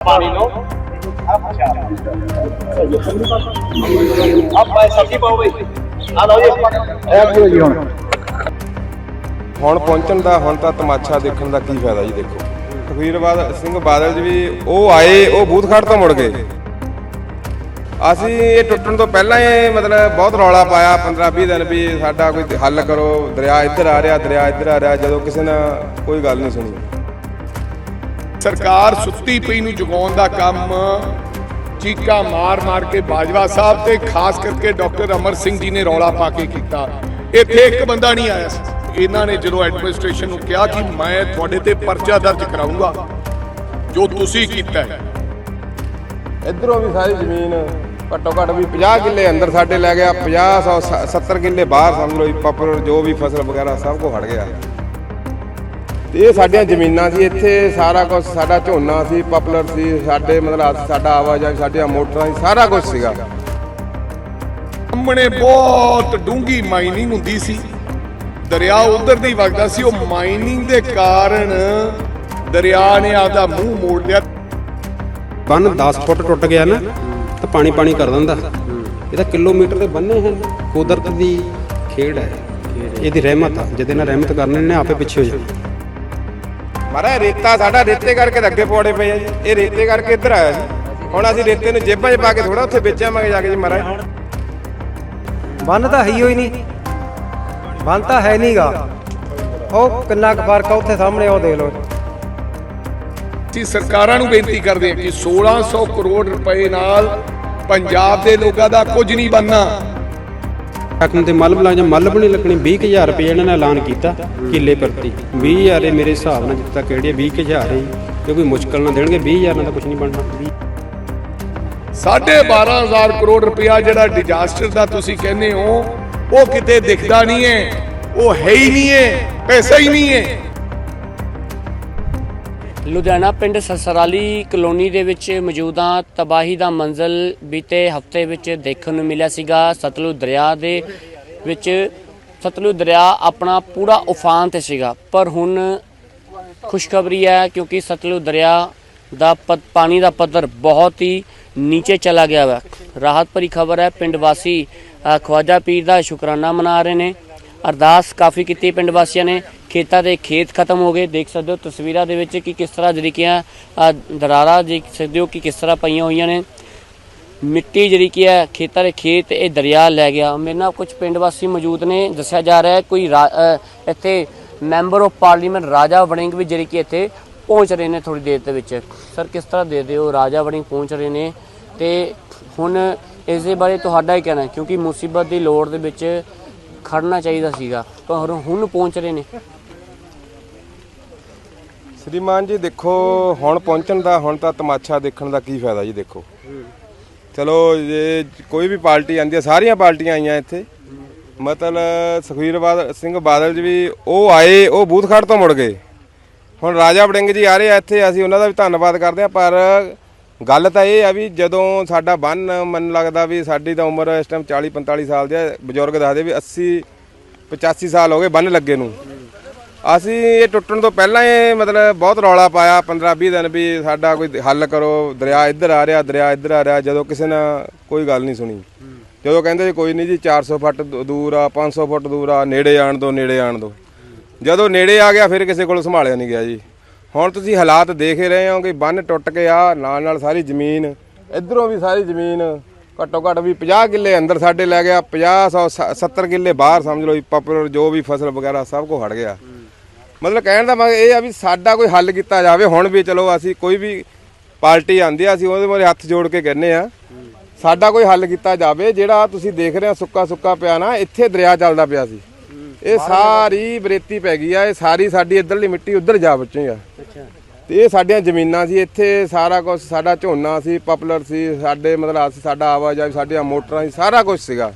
पानी लो अब मैं सब्जी पाओ भाई आ लो ये ਹੁਣ ਪਹੁੰਚਣ ਦਾ ਹੁਣ ਤਾਂ ਤਮਾਸ਼ਾ ਦੇਖਣ ਦਾ ਕੀ ਫਾਇਦਾ ਜੀ ਦੇਖੋ ਤਖਵੀਰਵਾਦ ਸਿੰਘ ਬਾਦਲ ਜੀ ਵੀ ਉਹ ਆਏ ਉਹ ਬੂਥ ਖੜ ਤੋਂ ਮੁੜ ਗਏ ਅਸੀਂ ਇਹ ਟੁੱਟਣ ਤੋਂ ਪਹਿਲਾਂ ਹੀ ਮਤਲਬ ਬਹੁਤ ਰੌਲਾ ਪਾਇਆ 15 20 ਦਿਨ ਵੀ ਸਾਡਾ ਕੋਈ ਹੱਲ ਕਰੋ ਦਰਿਆ ਇੱਧਰ ਆ ਰਿਹਾ ਦਰਿਆ ਇੱਧਰ ਆ ਰਿਹਾ ਜਦੋਂ ਕਿਸੇ ਨੇ ਕੋਈ ਗੱਲ ਨਹੀਂ ਸੁਣੀ ਸਰਕਾਰ ਸੁੱਤੀ ਪਈ ਨੂੰ ਜਗਾਉਣ ਦਾ ਕੰਮ, ਚੀਕਾ ਮਾਰ ਮਾਰ ਕੇ ਬਾਜਵਾ ਸਾਹਿਬ ਤੇ ਖਾਸ ਕਰਕੇ ਡਾਕਟਰ ਅਮਰ ਸਿੰਘ ਜੀ ਨੇ ਰੌਲਾ ਪਾ ਕੇ ਕੀਤਾ। ਇੱਥੇ ਇੱਕ ਬੰਦਾ ਨਹੀਂ ਆਇਆ ਸੀ। ਇਹਨਾਂ ਨੇ ਜਦੋਂ ਐਡਮਿਨਿਸਟ੍ਰੇਸ਼ਨ ਨੂੰ ਕਿਹਾ ਕਿ ਮੈਂ ਤੁਹਾਡੇ ਤੇ ਪਰਚਾ ਦਰਜ ਕਰਾਉਂਗਾ ਜੋ ਤੁਸੀਂ ਕੀਤਾ ਹੈ। ਇੱਧਰੋਂ ਵੀ ਸਾਰੀ ਜ਼ਮੀਨ ਘੱਟੋ ਘੱਟ ਵੀ 50 ਕਿੱਲੇ ਅੰਦਰ ਸਾਡੇ ਲੈ ਗਿਆ 50 100 70 ਕਿੱਲੇ ਬਾਹਰ ਸਮਝ ਲਓ ਜੀ ਜੋ ਵੀ ਫਸਲ ਵਗੈਰਾ ਸਭ ਕੁਝ ਹਟ ਗਿਆ। ਤੇ ਇਹ ਸਾਡੀਆਂ ਜ਼ਮੀਨਾਂ ਸੀ ਇੱਥੇ ਸਾਰਾ ਕੁਝ ਸਾਡਾ ਝੋਨਾ ਸੀ ਪਪੂਲਰ ਸੀ ਸਾਡੇ ਮਤਲਬ ਸਾਡਾ ਆਵਾਜਾਈ ਸਾਡੀਆਂ ਮੋਟਰਾਂ ਸੀ ਸਾਰਾ ਕੁਝ ਸੀਗਾ। ਸਾਹਮਣੇ ਬਹੁਤ ਡੂੰਗੀ ਮਾਈਨਿੰਗ ਹੁੰਦੀ ਸੀ। ਦਰਿਆ ਉਧਰ ਦੀ ਵਗਦਾ ਸੀ ਉਹ ਮਾਈਨਿੰਗ ਦੇ ਕਾਰਨ ਦਰਿਆ ਨੇ ਆਪਦਾ ਮੂੰਹ ਮੋੜ ਲਿਆ। ਬੰਨ 10 ਫੁੱਟ ਟੁੱਟ ਗਿਆ ਨਾ ਤਾਂ ਪਾਣੀ ਪਾਣੀ ਕਰ ਦਿੰਦਾ। ਇਹ ਤਾਂ ਕਿਲੋਮੀਟਰ ਦੇ ਬੰਨੇ ਹਨ। ਕੁਦਰਤ ਦੀ ਖੇਡ ਹੈ। ਇਹਦੀ ਰਹਿਮਤ ਆ ਜਿਹਦੇ ਨਾਲ ਰਹਿਮਤ ਕਰਨੇ ਨੇ ਆਪੇ ਪਿੱਛੇ ਹੋ ਜਾਣਾ ਮਾਰਾ ਰੇਤਾ ਸਾਡਾ ਰੇਤੇ ਕਰਕੇ ਅੱਗੇ ਪੌੜੇ ਪਏ ਆ ਜੀ। ਇਹ ਰੇਤੇ ਕਰਕੇ ਇੱਧਰ ਆਇਆ ਜੀ ਹੁਣ ਅਸੀਂ ਰੇਤੇ ਨੂੰ ਜੇਬਾਂ 'ਚ ਪਾ ਕੇ ਥੋੜਾ ਉੱਥੇ ਵੇਚਾਂਗੇ ਜਾ ਕੇ ਜੀ ਮਹਾਰਾਜ। ਬੰਨ ਤਾਂ ਹੈ ਹੀ ਨਹੀਂ। ਬੰਨ ਤਾਂ ਹੈ ਨਹੀਂਗਾ ਉਹ ਕਿੰਨਾ ਕੁ ਫ਼ਰਕ ਆ ਉੱਥੇ ਸਾਹਮਣੇ, ਉਹ ਦੇਖ ਲਓ ਅਸੀਂ ਸਰਕਾਰਾਂ ਨੂੰ ਬੇਨਤੀ ਕਰਦੇ ਹਾਂ ਕਿ 1600 ਕਰੋੜ ਰੁਪਏ ਨਾਲ ਪੰਜਾਬ ਦੇ ਲੋਕਾਂ ਦਾ ਕੁਝ ਨਹੀਂ ਬਣਨਾ। ਟਕਮ ਤੇ ਮੱਲ ਬਲਾ ਜਾਂ ਮੱਲ ਨਹੀਂ ਲੱਗਣੀ 20000 ਰੁਪਏ ਇਹਨਾਂ ਨੇ ਐਲਾਨ ਕੀਤਾ ਕਿੱਲੇ ਪ੍ਰਤੀ 20000 ਇਹ ਮੇਰੇ ਹਿਸਾਬ ਨਾਲ ਜਿੱਥੇ ਤੱਕ 20000 ਹੈ, ਜੀ। ਕੋਈ ਮੁਸ਼ਕਲ ਨਾਲ ਦੇਣਗੇ 20000 ਨਾਲ ਤਾਂ ਕੁਝ ਨਹੀਂ ਬਣਨਾ ਸਾਢੇ 12000 ਕਰੋੜ ਰੁਪਇਆ ਜਿਹੜਾ ਡਿਜ਼ਾਸਟਰ ਦਾ ਤੁਸੀਂ ਕਹਿੰਦੇ ਹੋ, ਉਹ ਕਿਤੇ ਦਿਖਦਾ ਨਹੀਂ ਹੈ, ਉਹ ਹੈ ਹੀ ਨਹੀਂ ਹੈ, ਪੈਸਾ ਹੀ ਨਹੀਂ ਹੈ ਲੁਧਿਆਣਾ ਪਿੰਡ ਸਸਰਾਲੀ ਕਲੋਨੀ ਦੇ ਵਿੱਚ ਮੌਜੂਦਾ ਤਬਾਹੀ ਦਾ ਮੰਜ਼ਲ ਬੀਤੇ ਹਫ਼ਤੇ ਵਿੱਚ ਦੇਖਣ ਨੂੰ ਮਿਲਿਆ ਸੀਗਾ। ਸਤਲੁਜ ਦਰਿਆ ਦੇ ਵਿੱਚ ਸਤਲੁਜ ਦਰਿਆ ਆਪਣਾ ਪੂਰਾ ਉਫਾਨ ਤੇ ਸੀਗਾ। ਪਰ ਹੁਣ ਖੁਸ਼ਖਬਰੀ ਹੈ ਕਿਉਂਕਿ ਸਤਲੁਜ ਦਰਿਆ ਦਾ ਪਦ- ਪਾਣੀ ਦਾ ਪੱਧਰ ਬਹੁਤ ਹੀ ਨੀਚੇ ਚਲਾ ਗਿਆ ਹੈ ਰਾਹਤ ਭਰੀ ਖਬਰ ਹੈ, ਪਿੰਡ ਵਾਸੀ ਖਵਾਜਾ ਪੀਰ ਦਾ ਸ਼ੁਕਰਾਨਾ ਮਨਾ ਰਹੇ ਨੇ। ਅਰਦਾਸ ਕਾਫੀ ਕੀਤੀ ਪਿੰਡ ਵਾਸੀਆਂ ਨੇ। ਖੇਤਾਂ ਦੇ ਖੇਤ ਖਤਮ ਹੋ ਗਏ। ਦੇਖ ਸਕਦੇ ਹੋ ਤਸਵੀਰਾਂ ਦੇ ਵਿੱਚ ਕਿ ਕਿਸ ਤਰ੍ਹਾਂ ਜਿਹੜੀ ਕਿ ਦਰਾਰਾਂ ਦੇਖ ਸਕਦੇ ਹੋ ਕਿ ਕਿਸ ਤਰ੍ਹਾਂ ਪਈਆਂ ਹੋਈਆਂ ਨੇ। ਮਿੱਟੀ ਜਿਹੜੀ ਕੀ ਹੈ ਖੇਤਾਂ ਦੇ ਖੇਤ ਇਹ ਦਰਿਆ ਲੈ ਗਿਆ। ਮੇਰੇ ਨਾਲ ਕੁਝ ਪਿੰਡ ਵਾਸੀ ਮੌਜੂਦ ਨੇ। ਦੱਸਿਆ ਜਾ ਰਿਹਾ ਹੈ, ਕੋਈ ਰਾ- ਇੱਥੇ member of parliament Raja Warring ਵੀ ਜਿਹੜੀ ਕਿ ਇੱਥੇ ਪਹੁੰਚ ਰਹੇ ਨੇ ਥੋੜੀ ਦੇਰ ਦੇ ਵਿੱਚ। ਸਰ, ਕਿਸ ਤਰ੍ਹਾਂ ਦੇ ਦਿਓ ਰਾਜਾ ਵੜਿੰਗ ਪਹੁੰਚ ਰਹੇ ਨੇ? ਤੇ ਹੁਣ ਇਸ ਦੇ ਬਾਰੇ ਤੁਹਾਡਾ ਹੀ ਕਹਿਣਾ ਕਿਉਂਕਿ ਮੁਸੀਬਤ ਦੀ ਲੋੜ ਦੇ ਵਿੱਚ ਖੜਨਾ ਚਾਹੀਦਾ ਸੀਗਾ ਪਰ ਹੁਣ ਪਹੁੰਚ ਰਹੇ ਨੇ। ਸ੍ਰੀਮਾਨ ਜੀ, ਦੇਖੋ, ਹੁਣ ਪਹੁੰਚਣ ਦਾ, ਹੁਣ ਤਾਂ ਤਮਾਸ਼ਾ ਦੇਖਣ ਦਾ ਕੀ ਫਾਇਦਾ ਜੀ, ਦੇਖੋ। ਚਲੋ, ਜੇ ਕੋਈ ਵੀ ਪਾਰਟੀ ਆਂਦੀ ਹੈ ਸਾਰੀਆਂ ਪਾਰਟੀਆਂ ਆਈਆਂ ਇੱਥੇ। ਮਤਲਬ ਸੁਖਵੀਰਵਾਦ ਸਿੰਘ ਬਾਦਲ ਜੀ ਵੀ, ਉਹ ਆਏ, ਉਹ ਬੂਥ ਖੜ ਤੋਂ ਮੁੜ ਗਏ। ਹੁਣ ਰਾਜਾ ਬੜਿੰਗ ਜੀ ਆ ਰਹੇ ਆ ਇੱਥੇ, ਅਸੀਂ ਉਹਨਾਂ ਦਾ ਵੀ ਧੰਨਵਾਦ ਕਰਦੇ ਆ, ਪਰ ਗੱਲ ਤਾਂ ਇਹ ਆ ਵੀ ਜਦੋਂ ਸਾਡਾ ਬੰਨ, ਮੈਨੂੰ ਲੱਗਦਾ ਵੀ ਸਾਡੀ ਤਾਂ ਉਮਰ ਇਸ ਟਾਈਮ 40 45 ਸਾਲ ਦੀ ਆ, ਬਜ਼ੁਰਗ ਦੱਸਦੇ ਵੀ 80 85 ਸਾਲ ਹੋ ਗਏ ਬੰਨ ਲੱਗੇ ਨੂੰ। ਅਸੀਂ ਇਹ ਟੁੱਟਣ ਤੋਂ ਪਹਿਲਾਂ ਇਹ ਮਤਲਬ ਬਹੁਤ ਰੌਲਾ ਪਾਇਆ 15 20 ਦਿਨ ਵੀ ਸਾਡਾ ਕੋਈ ਹੱਲ ਕਰੋ, ਦਰਿਆ ਇੱਧਰ ਆ ਰਿਹਾ, ਦਰਿਆ ਇੱਧਰ ਆ ਰਿਹਾ, ਜਦੋਂ ਕਿਸੇ ਨੇ ਕੋਈ ਗੱਲ ਨਹੀਂ ਸੁਣੀ। ਜਦੋਂ ਕਹਿੰਦੇ ਜੀ ਕੋਈ ਨਹੀਂ ਜੀ 400 ਫੁੱਟ ਦੂਰ ਆ 500 ਫੁੱਟ ਦੂਰ ਆ, ਨੇੜੇ ਆਣ ਦੋ, ਨੇੜੇ ਆਣ ਦੋ। ਜਦੋਂ ਨੇੜੇ ਆ ਗਿਆ, ਫਿਰ ਕਿਸੇ ਕੋਲ ਸੰਭਾਲਿਆ ਨਹੀਂ ਗਿਆ ਜੀ। ਹੁਣ ਤੁਸੀਂ ਹਾਲਾਤ ਦੇਖ ਹੀ ਰਹੇ ਹੋ ਕਿ ਬੰਨ ਟੁੱਟ ਕੇ ਆ, ਨਾਲ ਨਾਲ ਸਾਰੀ ਜ਼ਮੀਨ, ਇਧਰੋਂ ਵੀ ਸਾਰੀ ਜ਼ਮੀਨ, ਘੱਟੋ ਘੱਟ ਵੀ 50 ਕਿੱਲੇ ਅੰਦਰ ਸਾਡੇ ਲੈ ਗਿਆ 50 100 70 ਕਿੱਲੇ ਬਾਹਰ ਸਮਝ ਲਓ ਜੀ ਪਪੂਲਰ ਜੋ ਵੀ ਫਸਲ ਵਗੈਰਾ ਸਭ ਕੁਝ ਹਟ ਗਿਆ। ਮਤਲਬ ਕਹਿਣ ਦਾ ਮਤਲਬ ਇਹ ਆ ਵੀ ਸਾਡਾ ਕੋਈ ਹੱਲ ਕੀਤਾ ਜਾਵੇ, ਹੁਣ ਵੀ ਚਲੋ ਅਸੀਂ ਕੋਈ ਵੀ ਪਾਰਟੀ ਆਂਦੀ ਆ, ਅਸੀਂ ਉਹਦੇ ਮੋਰੇ ਹੱਥ ਜੋੜ ਕੇ ਕਹਿੰਨੇ ਆ। ਸਾਡਾ ਕੋਈ ਹੱਲ ਕੀਤਾ ਜਾਵੇ, ਜਿਹੜਾ ਤੁਸੀਂ ਦੇਖ ਰਹੇ ਹੋ ਸੁੱਕਾ ਸੁੱਕਾ ਪਿਆ ਨਾ, ਇੱਥੇ ਦਰਿਆ ਚੱਲਦਾ ਪਿਆ ਸੀ। ਇਹ ਸਾਰੀ ਬਰੇਤੀ ਪੈ ਗਈ ਆ, ਇਹ ਸਾਰੀ ਸਾਡੀ ਇੱਧਰਲੀ ਮਿੱਟੀ ਉੱਧਰ ਜਾ ਬਚੀ ਆ। ਤੇ ਇਹ ਸਾਡੀਆਂ ਜ਼ਮੀਨਾਂ ਸੀ ਇੱਥੇ ਸਾਰਾ ਕੁਝ ਸਾਡਾ ਝੋਨਾ ਸੀ ਪਪੂਲਰ ਸੀ ਸਾਡੇ ਮਤਲਬ ਅਸੀਂ ਸਾਡਾ ਆਵਾਜਾਈ ਸਾਡੀਆਂ ਮੋਟਰਾਂ ਸੀ ਸਾਰਾ ਕੁਝ ਸੀਗਾ।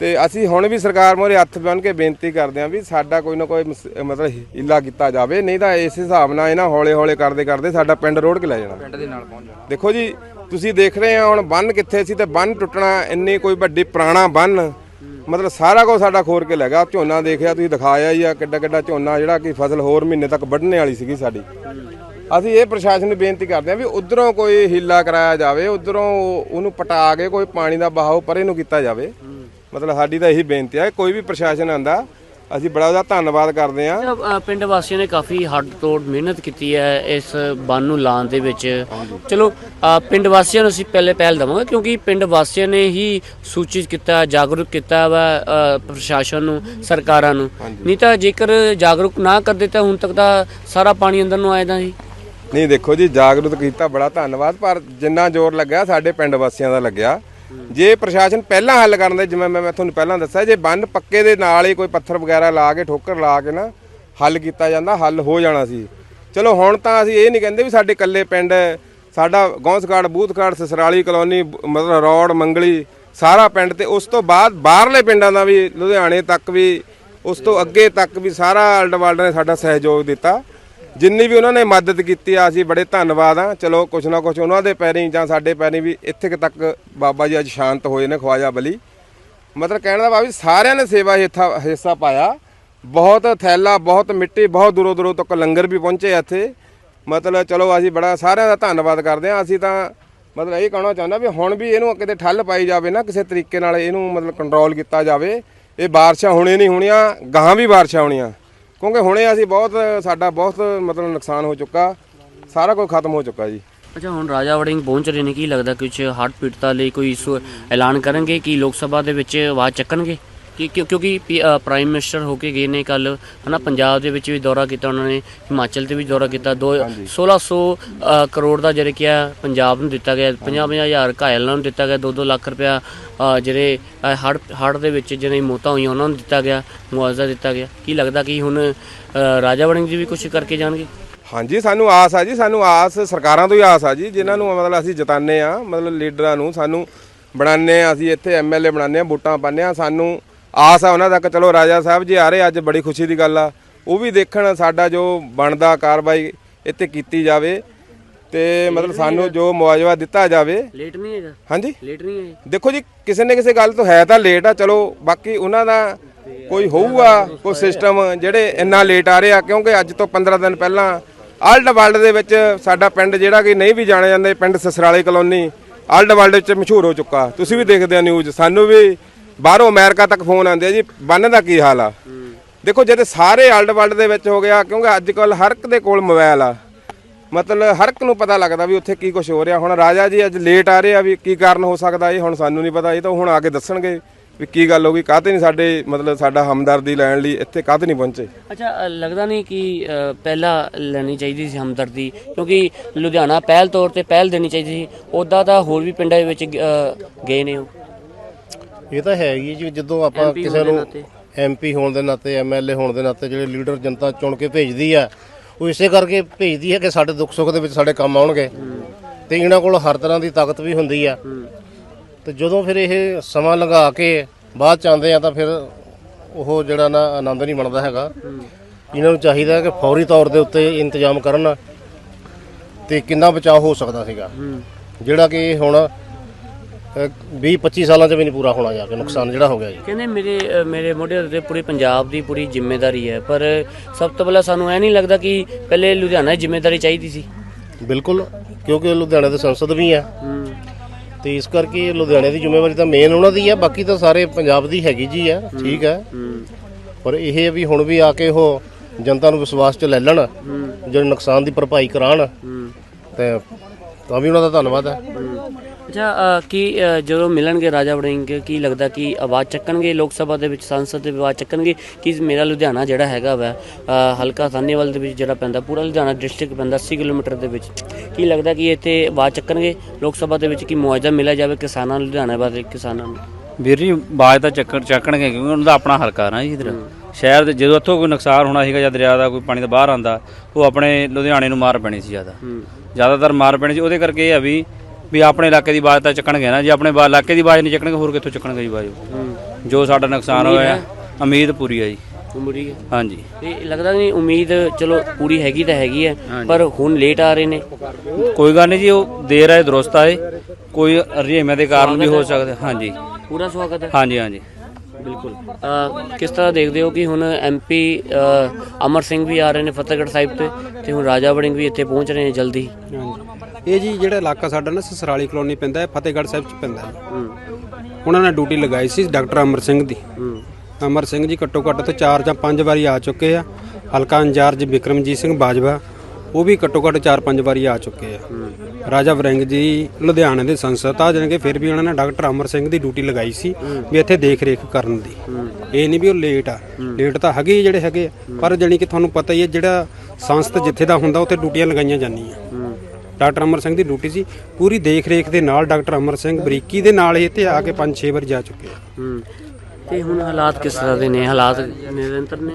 ਤੇ ਅਸੀਂ ਹੁਣ ਵੀ ਸਰਕਾਰ ਮੋਰੇ ਹੱਥ ਬੰਨ ਕੇ ਬੇਨਤੀ ਕਰਦੇ ਹਾਂ ਵੀ ਸਾਡਾ ਕੋਈ ਨਾ ਕੋਈ ਮਤਲਬ ਹਿੱਲਾ ਕੀਤਾ ਜਾਵੇ ਨਹੀਂ ਤਾਂ ਇਸ ਹਿਸਾਬ ਨਾਲ ਇਹਨਾਂ ਹੌਲੇ ਹੌਲੇ ਕਰਦੇ ਕਰਦੇ ਸਾਡਾ ਪਿੰਡ ਰੋੜ ਕੇ ਲੈ ਜਾਣਾ। ਪਿੰਡ ਦੇ ਨਾਲ ਪਹੁੰਚ ਜਾਣਾ। ਦੇਖੋ ਜੀ ਤੁਸੀਂ ਦੇਖ ਰਹੇ ਆ ਹੁਣ ਬੰਨ ਕਿੱਥੇ ਸੀ ਤੇ ਬੰਨ ਟੁੱਟਣਾ ਇੰਨੀ ਕੋਈ ਵੱਡੀ ਪੁਰਾਣਾ ਬੰਨ ਮਤਲਬ ਸਾਰਾ ਕੁਝ ਸਾਡਾ ਖੋਰ ਕੇ ਲੈ ਗਿਆ। ਝੋਨਾ ਦੇਖਿਆ ਤੁਸੀਂ ਦਿਖਾਇਆ ਹੀ ਆ ਕਿੱਡਾ ਕਿੱਡਾ ਝੋਨਾ ਜਿਹੜਾ ਕਿ ਫਸਲ ਹੋਰ ਮਹੀਨੇ ਤੱਕ ਵੱਢਣੇ ਵਾਲੀ ਸੀਗੀ ਸਾਡੀ। ਅਸੀਂ ਇਹ ਪ੍ਰਸ਼ਾਸਨ ਨੂੰ ਬੇਨਤੀ ਕਰਦੇ ਹਾਂ ਵੀ ਉਧਰੋਂ ਕੋਈ ਹੀਲਾ ਕਰਾਇਆ ਜਾਵੇ ਉਧਰੋਂ ਉਹਨੂੰ ਪਟਾ ਕੇ ਕੋਈ ਪਾਣੀ ਦਾ ਬਹਾਓ ਪਰੇ ਨੂੰ ਕੀਤਾ ਜਾਵੇ। ਮਤਲਬ ਸਾਡੀ ਤਾਂ ਇਹੀ ਬੇਨਤੀ ਹੈ ਕੋਈ ਵੀ ਪ੍ਰਸ਼ਾਸਨ ਆਂਦਾ ਅਸੀਂ ਬੜਾ ਉਹਦਾ ਧੰਨਵਾਦ ਕਰਦੇ ਹਾਂ। ਅ, ਪਿੰਡ ਵਾਸੀਆਂ ਨੇ ਕਾਫੀ ਹੱਡ ਤੋੜ ਮਿਹਨਤ ਕੀਤੀ ਹੈ ਇਸ ਬੰਨ ਨੂੰ ਲਾਉਣ ਦੇ ਵਿੱਚ। ਚਲੋ ਪਿੰਡ ਵਾਸੀਆਂ ਨੂੰ ਅਸੀਂ ਪਹਿਲੇ ਪਹਿਲ ਦਵਾਂਗੇ ਕਿਉਂਕਿ ਪਿੰਡ ਵਾਸੀਆਂ ਨੇ ਹੀ ਸੂਚਿਤ ਕੀਤਾ ਜਾਗਰੂਕ ਕੀਤਾ ਵਾ ਪ੍ਰਸ਼ਾਸਨ ਨੂੰ ਸਰਕਾਰਾਂ ਨੂੰ। ਨਹੀਂ ਤਾਂ ਜੇਕਰ ਜਾਗਰੂਕ ਨਾ ਕਰਦੇ ਤਾਂ ਹੁਣ ਤੱਕ ਤਾਂ ਸਾਰਾ ਪਾਣੀ ਅੰਦਰ ਨੂੰ ਆਇਦਾ ਸੀ। ਨਹੀਂ, ਦੇਖੋ ਜੀ, ਜਾਗਰੂਕ ਕੀਤਾ, ਬੜਾ ਧੰਨਵਾਦ, ਪਰ ਜਿੰਨਾ ਜ਼ੋਰ ਲੱਗਿਆ, ਸਾਡੇ ਪਿੰਡ ਵਾਸੀਆਂ ਦਾ ਲੱਗਿਆ। ਜੇ ਪ੍ਰਸ਼ਾਸਨ ਪਹਿਲਾਂ ਹੱਲ ਕਰਨ ਦੇ, ਜਿਵੇਂ ਮੈਂ ਮੈਂ ਤੁਹਾਨੂੰ ਪਹਿਲਾਂ ਦੱਸਿਆ, ਜੇ ਬੰਨ ਪੱਕੇ ਦੇ ਨਾਲ ਹੀ ਕੋਈ ਪੱਥਰ ਵਗੈਰਾ ਲਾ ਕੇ, ਠੋਕਰ ਲਾ ਕੇ ਨਾ, ਹੱਲ ਕੀਤਾ ਜਾਂਦਾ, ਹੱਲ ਹੋ ਜਾਣਾ ਸੀ। ਚਲੋ, ਹੁਣ ਤਾਂ ਅਸੀਂ ਇਹ ਨਹੀਂ ਕਹਿੰਦੇ ਵੀ ਸਾਡੇ ਇਕੱਲੇ ਪਿੰਡ, ਸਾਡਾ ਗੌਂਸਗੜ, ਬੂਥਗੜ, ਸਸਰਾਲੀ ਕਲੋਨੀ, ਮਤਲਬ ਰੌੜ ਮੰਗਲੀ, ਸਾਰਾ ਪਿੰਡ ਤੇ ਉਸ ਤੋਂ ਬਾਅਦ ਬਾਹਰਲੇ ਪਿੰਡਾਂ ਦਾ ਵੀ, ਲੁਧਿਆਣੇ ਤੱਕ ਵੀ, ਉਸ ਤੋਂ ਅੱਗੇ ਤੱਕ ਵੀ ਸਾਰਾ ਆਲਡਵਾਲਡ ਨੇ ਸਾਡਾ ਸਹਿਯੋਗ ਦਿੱਤਾ। ਜਿੰਨੀ ਵੀ ਉਹਨਾਂ ਨੇ ਮਦਦ ਕੀਤੀ ਆ, ਅਸੀਂ ਬੜੇ ਧੰਨਵਾਦ ਆ ਚਲੋ, ਕੁਛ ਨਾ ਕੁਛ ਉਹਨਾਂ ਦੇ ਪੈਰੀਂ ਜਾਂ ਸਾਡੇ ਪੈਰੀਂ ਵੀ ਇੱਥੇ ਤੱਕ ਬਾਬਾ ਜੀ ਅੱਜ ਸ਼ਾਂਤ ਹੋਏ ਨੇ ਖਵਾਜਾ ਬਲੀ। ਮਤਲਬ ਕਹਿਣ ਦਾ ਭਾਵ ਵੀ ਸਾਰਿਆਂ ਨੇ ਸੇਵਾ ਹਿੱਸਾ ਹਿੱਸਾ ਪਾਇਆ। ਬਹੁਤ ਥੈਲਾ, ਬਹੁਤ ਮਿੱਟੀ, ਬਹੁਤ ਦੂਰੋਂ ਦੂਰੋਂ ਤੱਕ ਲੰਗਰ ਵੀ ਪਹੁੰਚੇ ਇੱਥੇ। ਮਤਲਬ ਚਲੋ, ਅਸੀਂ ਬੜਾ ਸਾਰਿਆਂ ਦਾ ਧੰਨਵਾਦ ਕਰਦੇ ਆ ਅਸੀਂ ਤਾਂ ਮਤਲਬ ਇਹ ਕਹਿਣਾ ਚਾਹੁੰਦਾ ਵੀ ਹੁਣ ਵੀ ਇਹਨੂੰ ਕਿਤੇ ਠੱਲ ਪਾਈ ਜਾਵੇ ਨਾ, ਕਿਸੇ ਤਰੀਕੇ ਨਾਲ ਇਹਨੂੰ ਮਤਲਬ ਕੰਟਰੋਲ ਕੀਤਾ ਜਾਵੇ। ਇਹ ਬਾਰਿਸ਼ਾਂ ਹੁਣੇ ਨਹੀਂ ਹੋਣੀਆਂ, ਗਾਹਾਂ ਵੀ ਬਾਰਿਸ਼ਾਂ ਹੋਣੀਆਂ। ਕਿਉਂਕਿ ਹੁਣੇ ਅਸੀਂ ਬਹੁਤ, ਸਾਡਾ ਬਹੁਤ ਮਤਲਬ ਨੁਕਸਾਨ ਹੋ ਚੁੱਕਾ। ਸਾਰਾ ਕੁਝ ਖਤਮ ਹੋ ਚੁੱਕਾ ਜੀ। ਅੱਛਾ, ਹੁਣ ਰਾਜਾ ਵੜਿੰਗ ਪਹੁੰਚ ਰਹੇ ਨੇ, ਕੀ ਲੱਗਦਾ ਕੁਝ ਹੜ੍ਹ ਪੀੜਤਾਂ ਲਈ ਕੋਈ ਸੋ- ਐਲਾਨ ਕਰਨਗੇ, ਕਿ ਲੋਕ ਸਭਾ ਦੇ ਵਿੱਚ ਆਵਾਜ਼ ਚੱਕਣਗੇ? ਕਿ ਕਿਉਂ- ਕਿਉਂਕਿ ਪੀ- ਅ, ਪ੍ਰਾਈਮ ਮਿਨਿਸਟਰ ਹੋ ਕੇ ਗਏ ਨੇ ਕੱਲ ਹਨਾ ਪੰਜਾਬ ਦੇ ਵਿੱਚ ਵੀ ਦੌਰਾ ਕੀਤਾ ਉਹਨਾਂ ਨੇ ਹਿਮਾਚਲ ਤੇ ਵੀ ਦੌਰਾ ਕੀਤਾ ਦੋ 1600 ਅ, ਕਰੋੜ ਦਾ ਜਿਹੜੇ ਕਿ ਆ ਪੰਜਾਬ ਨੂੰ ਦਿੱਤਾ ਗਿਆ 50 ਹਜ਼ਾਰ ਘਾਇਲਾਂ ਨੂੰ ਦਿੱਤਾ ਗਿਆ 2-2 ਲੱਖ ਰੁਪਇਆ ਅ, ਜਿਹੜੇ ਹੜ ਹੜ ਦੇ ਵਿੱਚ ਜਿਹੜੇ ਮੌਤਾਂ ਹੋਈਆਂ ਉਹਨਾਂ ਨੂੰ ਦਿੱਤਾ ਗਿਆ ਮੁਆਵਜ਼ਾ ਦਿੱਤਾ ਗਿਆ। ਕੀ ਲੱਗਦਾ ਕਿ ਹੁਣ ਅ, ਰਾਜਾ ਵੜਿੰਗ ਜੀ ਵੀ ਕੁਝ ਕਰਕੇ ਜਾਣਗੇ? ਹਾਂਜੀ ਸਾਨੂੰ ਆਸ ਆ ਜੀ ਸਾਨੂੰ ਆਸ ਸਰਕਾਰਾਂ ਤੋਂ ਹੀ ਆਸ ਆ ਜੀ ਜਿਨ੍ਹਾਂ ਨੂੰ ਮਤਲਬ ਅਸੀਂ ਜਿਤਾਨੇ ਆ ਮਤਲਬ ਲੀਡਰਾਂ ਨੂੰ ਸਾਨੂੰ ਬਣਾਉਂਦੇ ਆ ਅਸੀਂ ਇੱਥੇ ਐਮਐਲਏ ਬਣਾਉਂਦੇ ਆ ਵੋਟਾਂ ਪਾਉਂਦੇ ਆ ਸਾਨੂੰ ਆਸ ਆ ਉਹਨਾਂ ਤੱਕ ਚਲੋ ਰਾਜਾ ਸਾਹਿਬ ਜੀ ਆ ਰਹੇ ਅੱਜ ਬੜੀ ਖੁਸ਼ੀ ਦੀ ਗੱਲ ਆ। ਉਹ ਵੀ ਦੇਖਣ ਸਾਡਾ ਜੋ ਬਣਦਾ ਕਾਰਵਾਈ ਇੱਥੇ ਕੀਤੀ ਜਾਵੇ ਤੇ ਮਤਲਬ ਸਾਨੂੰ ਜੋ ਮੁਆਵਜ਼ਾ ਦਿੱਤਾ ਜਾਵੇ। ਲੇਟ ਨਹੀਂ ਹੈਗਾ। ਹਾਂਜੀ? ਲੇਟ ਨਹੀਂ ਹੈ ਦੇਖੋ ਜੀ ਕਿਸੇ ਨੇ ਕਿਸੇ ਗੱਲ ਤੋਂ ਹੈ ਤਾਂ ਲੇਟ ਆ ਚਲੋ ਬਾਕੀ ਉਹਨਾਂ ਦਾ ਕੋਈ ਹੋਊਗਾ ਕੋਈ ਸਿਸਟਮ ਜਿਹੜੇ ਇੰਨਾ ਲੇਟ ਆ ਰਹੇ ਆ ਕਿਉਂਕਿ ਅੱਜ ਤੋਂ 15 ਦਿਨ ਪਹਿਲਾਂ ਆਲਡ ਵਰਲਡ ਦੇ ਵਿੱਚ ਸਾਡਾ ਪਿੰਡ ਜਿਹੜਾ ਕਿ ਨਹੀਂ ਵੀ ਜਾਣਿਆ ਜਾਂਦਾ ਪਿੰਡ ਸਸਰਾਲੇ ਕਲੋਨੀ ਆਲਡ ਵਰਲਡ ਵਿੱਚ ਮਸ਼ਹੂਰ ਹੋ ਚੁੱਕਾ। ਤੁਸੀਂ ਵੀ ਦੇਖਦੇ ਆ ਨਿਊਜ਼ ਸਾਨੂੰ ਵੀ ਬਾਹਰੋਂ ਅਮਰੀਕਾ ਤੱਕ ਫੋਨ ਆਉਂਦੇ ਆ ਜੀ ਬੰਨ ਦਾ ਕੀ ਹਾਲ ਆ? ਦੇਖੋ ਜਦ ਸਾਰੇ ਆਲਡ ਵਰਲਡ ਦੇ ਵਿੱਚ ਹੋ ਗਿਆ ਕਿਉਂਕਿ ਅੱਜ ਕੱਲ ਹਰ ਇੱਕ ਦੇ ਕੋਲ ਮੋਬਾਈਲ ਆ। ਮਤਲਬ ਹਰ ਇੱਕ ਨੂੰ ਪਤਾ ਲੱਗਦਾ ਵੀ ਉੱਥੇ ਕੀ ਕੁਝ ਹੋ ਰਿਹਾ। ਹੁਣ ਰਾਜਾ ਜੀ ਅੱਜ ਲੇਟ ਆ ਰਹੇ ਆ ਵੀ ਕੀ ਕਾਰਨ ਹੋ ਸਕਦਾ ਇਹ ਹੁਣ ਸਾਨੂੰ ਨਹੀਂ ਪਤਾ ਇਹ ਤਾਂ ਹੁਣ ਆ ਕੇ ਦੱਸਣਗੇ ਵੀ ਕੀ ਗੱਲ ਹੋ ਗਈ। ਕਾਹਤੇ ਨਹੀਂ ਸਾਡੇ ਮਤਲਬ ਸਾਡਾ ਹਮਦਰਦੀ ਲੈਣ ਲਈ ਇੱਥੇ ਕਾਹਤੇ ਨਹੀਂ ਪਹੁੰਚੇ? ਅੱਛਾ ਅ, ਲੱਗਦਾ ਨਹੀਂ ਕਿ ਅ, ਪਹਿਲਾਂ ਲੈਣੀ ਚਾਹੀਦੀ ਸੀ ਹਮਦਰਦੀ ਕਿਉਂਕਿ ਲੁਧਿਆਣਾ ਪਹਿਲ ਤੌਰ ਤੇ ਪਹਿਲ ਦੇਣੀ ਚਾਹੀਦੀ ਸੀ। ਉਦਾਂ ਤਾਂ ਹੋਰ ਵੀ ਪਿੰਡਾਂ ਦੇ ਵਿੱਚ ਅ, ਗਏ ਨੇ ਉਹ। ਇਹ ਤਾਂ ਹੈ ਹੀ ਹੈ ਜੀ ਜਦੋਂ ਆਪਾਂ MP ਕਿਸੇ ਹੋਣ ਦੇ ਨੂੰ ਨਾਤੇ। ਐਮਪੀ ਹੋਣ ਦੇ ਨਾਤੇ ਐਮਐਲਏ ਹੋਣ ਦੇ ਨਾਤੇ ਜਿਹੜੇ ਲੀਡਰ ਜਨਤਾ ਚੁਣ ਕੇ ਭੇਜਦੀ ਆ ਉਹ ਇਸੇ ਕਰਕੇ ਭੇਜਦੀ ਹੈ ਕਿ ਸਾਡੇ ਦੁੱਖ ਸੁੱਖ ਦੇ ਵਿੱਚ ਸਾਡੇ ਕੰਮ ਆਉਣਗੇ। ਤੇ ਇਹਨਾਂ ਕੋਲ ਹਰ ਤਰ੍ਹਾਂ ਦੀ ਤਾਕਤ ਵੀ ਹੁੰਦੀ ਆ। ਤੇ ਜਦੋਂ ਫਿਰ ਇਹ ਸਮਾਂ ਲੰਘਾ ਕੇ ਬਾਅਦ ਚ ਆਉਂਦੇ ਆ ਤਾਂ ਫਿਰ ਉਹ ਜਿਹੜਾ ਨਾ ਆਨੰਦ ਨਹੀਂ ਬਣਦਾ ਹੈਗਾ। ਇਹਨਾਂ ਨੂੰ ਚਾਹੀਦਾ ਕਿ ਫੌਰੀ ਤੌਰ ਦੇ ਉੱਤੇ ਇੰਤਜ਼ਾਮ ਕਰਨ ਤੇ ਕਿੰਨਾ ਬਚਾਅ ਹੋ ਸਕਦਾ ਸੀਗਾ। ਜਿਹੜਾ ਕਿ ਹੁਣ 20 25 ਸਾਲਾਂ ਚ ਵੀ ਨਹੀਂ ਪੂਰਾ ਹੋਣਾ ਜਾ ਕੇ ਨੁਕਸਾਨ ਜਿਹੜਾ ਹੋ ਗਿਆ ਜੀ। ਕਹਿੰਦੇ ਮੇਰੇ ਅ, ਮੇਰੇ ਮੋਢੇ ਉੱਤੇ ਪੂਰੇ ਪੰਜਾਬ ਦੀ ਪੂਰੀ ਜ਼ਿੰਮੇਵਾਰੀ ਹੈ ਪਰ ਸਭ ਤੋਂ ਪਹਿਲਾਂ ਸਾਨੂੰ ਇਹ ਨਹੀਂ ਲੱਗਦਾ ਕਿ ਪਹਿਲੇ ਲੁਧਿਆਣਾ ਦੀ ਜ਼ਿੰਮੇਵਾਰੀ ਚਾਹੀਦੀ ਸੀ। ਬਿਲਕੁਲ ਕਿਉਂਕਿ ਲੁਧਿਆਣੇ ਦੇ ਸੰਸਦ ਵੀ ਆ ਤੇ ਇਸ ਕਰਕੇ ਲੁਧਿਆਣੇ ਦੀ ਜ਼ਿੰਮੇਵਾਰੀ ਤਾਂ ਮੇਨ ਉਹਨਾਂ ਦੀ ਆ ਬਾਕੀ ਤਾਂ ਸਾਰੇ ਪੰਜਾਬ ਦੀ ਹੈਗੀ ਜੀ ਆ ਠੀਕ ਹੈ। ਪਰ ਇਹ ਵੀ ਹੁਣ ਵੀ ਆ ਕੇ ਉਹ ਜਨਤਾ ਨੂੰ ਵਿਸ਼ਵਾਸ 'ਚ ਲੈ ਲੈਣ ਜਿਹੜੇ ਨੁਕਸਾਨ ਦੀ ਭਰਪਾਈ ਕਰਾਉਣ ਤੇ ਤਾਂ ਵੀ ਉਹਨਾਂ ਦਾ ਧੰਨਵਾਦ ਹੈ। ਅੱਛਾ ਅ, ਕੀ ਅ, ਜਦੋਂ ਮਿਲਣਗੇ ਰਾਜਾ ਵੜਿੰਗ ਕੀ ਲੱਗਦਾ ਕਿ ਆਵਾਜ਼ ਚੱਕਣਗੇ ਲੋਕ ਸਭਾ ਦੇ ਵਿੱਚ ਸੰਸਦ ਦੇ ਵਿੱਚ ਆਵਾਜ਼ ਚੱਕਣਗੇ? ਕਿ ਮੇਰਾ ਲੁਧਿਆਣਾ ਜਿਹੜਾ ਹੈਗਾ ਵਾ ਅ, ਹਲਕਾ ਸਾਨੇਵਾਲ ਦੇ ਵਿੱਚ ਜਿਹੜਾ ਪੈਂਦਾ ਪੂਰਾ ਲੁਧਿਆਣਾ ਡਿਸਟ੍ਰਿਕਟ ਪੈਂਦਾ 80 ਕਿਲੋਮੀਟਰ ਦੇ ਵਿੱਚ? ਕੀ ਲੱਗਦਾ ਕਿ ਇੱਥੇ ਆਵਾਜ਼ ਚੱਕਣਗੇ ਲੋਕ ਸਭਾ ਦੇ ਵਿੱਚ ਕੀ ਮੁਆਵਜ਼ਾ ਮਿਲਿਆ ਜਾਵੇ ਕਿਸਾਨਾਂ ਨੂੰ ਲੁਧਿਆਣਾ ਬਾਰੇ ਕਿਸਾਨਾਂ ਨੂੰ? ਵੀਰ ਜੀ ਬਾਜ ਤਾਂ ਚੱਕਣ ਚੱਕਣਗੇ ਕਿਉਂਕਿ ਉਹਨਾਂ ਦਾ ਆਪਣਾ ਹਲਕਾ ਨਾ ਜੀ ਇਧਰ। ਸ਼ਹਿਰ ਦੇ ਜਦੋਂ ਇੱਥੋਂ ਕੋਈ ਨੁਕਸਾਨ ਹੋਣਾ ਸੀਗਾ ਜਾਂ ਦਰਿਆ ਦਾ ਕੋਈ ਪਾਣੀ ਦਾ ਬਾਹਰ ਆਂਦਾ ਉਹ ਆਪਣੇ ਲੁਧਿਆਣੇ ਨੂੰ ਮਾਰ ਪੈਣੀ ਸੀ ਜ਼ਿਆਦਾ। ਜ਼ਿਆਦਾਤਰ ਮਾਰ ਪੈਣੀ ਸੀ ਉਹਦੇ ਕਰਕੇ ਇਹ ਆ ਵੀ ਵੀ ਆਪਣੇ ਇਲਾਕੇ ਦੀ ਬਾਜ ਤਾਂ ਚੱਕਣਗੇ ਨਾ। ਜੇ ਆਪਣੇ ਬਾ- ਇਲਾਕੇ ਦੀ ਬਾਜ ਨਹੀਂ ਚੱਕਣਗੇ ਹੋਰ ਕਿੱਥੋਂ ਚੱਕਣਗੇ ਜੀ ਬਾਜ ਜੋ ਸਾਡਾ ਨੁਕਸਾਨ ਹੋਇਆ ਹੈ, ਉਮੀਦ ਪੂਰੀ ਹੈ ਜੀ। ਉਮਰੀ ਹੈ ਹਾਂਜੀ। ਤੇ ਲੱਗਦਾ ਨਹੀਂ ਉਮੀਦ ਚਲੋ ਪੂਰੀ ਹੈਗੀ ਤਾਂ ਹੈਗੀ ਹੈ ਪਰ ਹੁਣ ਲੇਟ ਆ ਰਹੇ ਨੇ। ਕੋਈ ਗੱਲ ਨਹੀਂ ਜੀ ਉਹ ਦੇਰ ਹੈ ਦਰੁਸਤ ਆਏ ਕੋਈ ਰਜੇਵੇਂ ਦੇ ਕਾਰਨ ਵੀ ਹੋ। ਸਕਦੇ ਹਾਂਜੀ। ਪੂਰਾ ਸਵਾਗਤ ਹੈ। ਹਾਂਜੀ ਹਾਂਜੀ। ਬਿਲਕੁਲ। ਅ, ਕਿਸ ਤਰ੍ਹਾਂ ਦੇਖਦੇ ਹੋ ਕਿ ਹੁਣ ਐਮਪੀ ਅਮਰ ਸਿੰਘ ਵੀ ਆ ਰਹੇ ਨੇ ਫਤਿਹਗੜ੍ਹ ਸਾਹਿਬ ਤੇ ਤੇ ਹੁਣ ਰਾਜਾ ਵੜਿੰਗ ਵੀ ਇੱਥੇ ਪਹੁੰਚ ਰਹੇ ਨੇ ਜਲਦੀ? ਹਾਂਜੀ। ਇਹ ਜੀ ਜਿਹੜਾ ਇਲਾਕਾ ਸਾਡਾ ਨਾ ਸਸਰਾਲੀ ਕਲੋਨੀ ਪੈਂਦਾ ਹੈ ਫਤਿਹਗੜ੍ਹ ਸਾਹਿਬ ਚ ਪੈਂਦਾ ਹੈ। ਉਹਨਾਂ ਨੇ ਡਿਊਟੀ ਲਗਾਈ ਸੀ ਡਾਕਟਰ ਅਮਰ ਸਿੰਘ ਦੀ। ਅਮਰ ਸਿੰਘ ਜੀ ਘੱਟੋ ਘੱਟ ਤੋਂ 4 ਜਾਂ 5 ਵਾਰੀ ਆ ਚੁੱਕੇ ਆ। ਹਲਕਾ ਇੰਚਾਰਜ ਵਿਕਰਮਜੀਤ ਸਿੰਘ ਬਾਜਵਾ ਉਹ ਵੀ ਘੱਟੋ ਘੱਟ 4-5 ਵਾਰੀ ਆ ਚੁੱਕੇ ਆ। ਰਾਜਾ ਵਰਿੰਗ ਜੀ ਲੁਧਿਆਣੇ ਦੇ ਸੰਸਦ ਆ ਜਾਣੀ ਕਿ ਫਿਰ ਵੀ ਉਹਨਾਂ ਨੇ ਡਾਕਟਰ ਅਮਰ ਸਿੰਘ ਦੀ ਡਿਊਟੀ ਲਗਾਈ ਸੀ ਵੀ ਇੱਥੇ ਦੇਖ ਰੇਖ ਕਰਨ ਦੀ। ਇਹ ਨਹੀਂ ਵੀ ਉਹ ਲੇਟ ਆ। ਲੇਟ ਤਾਂ ਹੈਗੇ ਜਿਹੜੇ ਹੈਗੇ। ਪਰ ਜਾਣੀ ਕਿ ਤੁਹਾਨੂੰ ਪਤਾ ਹੀ ਹੈ ਜਿਹੜਾ ਸੰਸਦ ਜਿੱਥੇ ਦਾ ਹੁੰਦਾ ਉੱਥੇ ਡਿਊਟੀਆਂ ਲਗਾਈਆਂ ਜਾਂਦੀਆਂ। ਡਾਕਟਰ ਅਮਰ ਸਿੰਘ ਦੀ ਡਿਊਟੀ ਸੀ। ਪੂਰੀ ਦੇਖ ਰੇਖ ਦੇ ਨਾਲ ਡਾਕਟਰ ਅਮਰ ਸਿੰਘ ਬਰੀਕੀ ਦੇ ਨਾਲ ਹੀ ਇੱਥੇ ਆ ਕੇ 5-6 ਵਾਰ ਜਾ ਚੁੱਕੇ ਆ। ਤੇ ਹੁਣ ਹਾਲਾਤ ਕਿਸ ਤਰ੍ਹਾਂ ਦੇ ਨੇ? ਹਾਲਾਤ ਨਿਰੰਤਰ ਨੇ?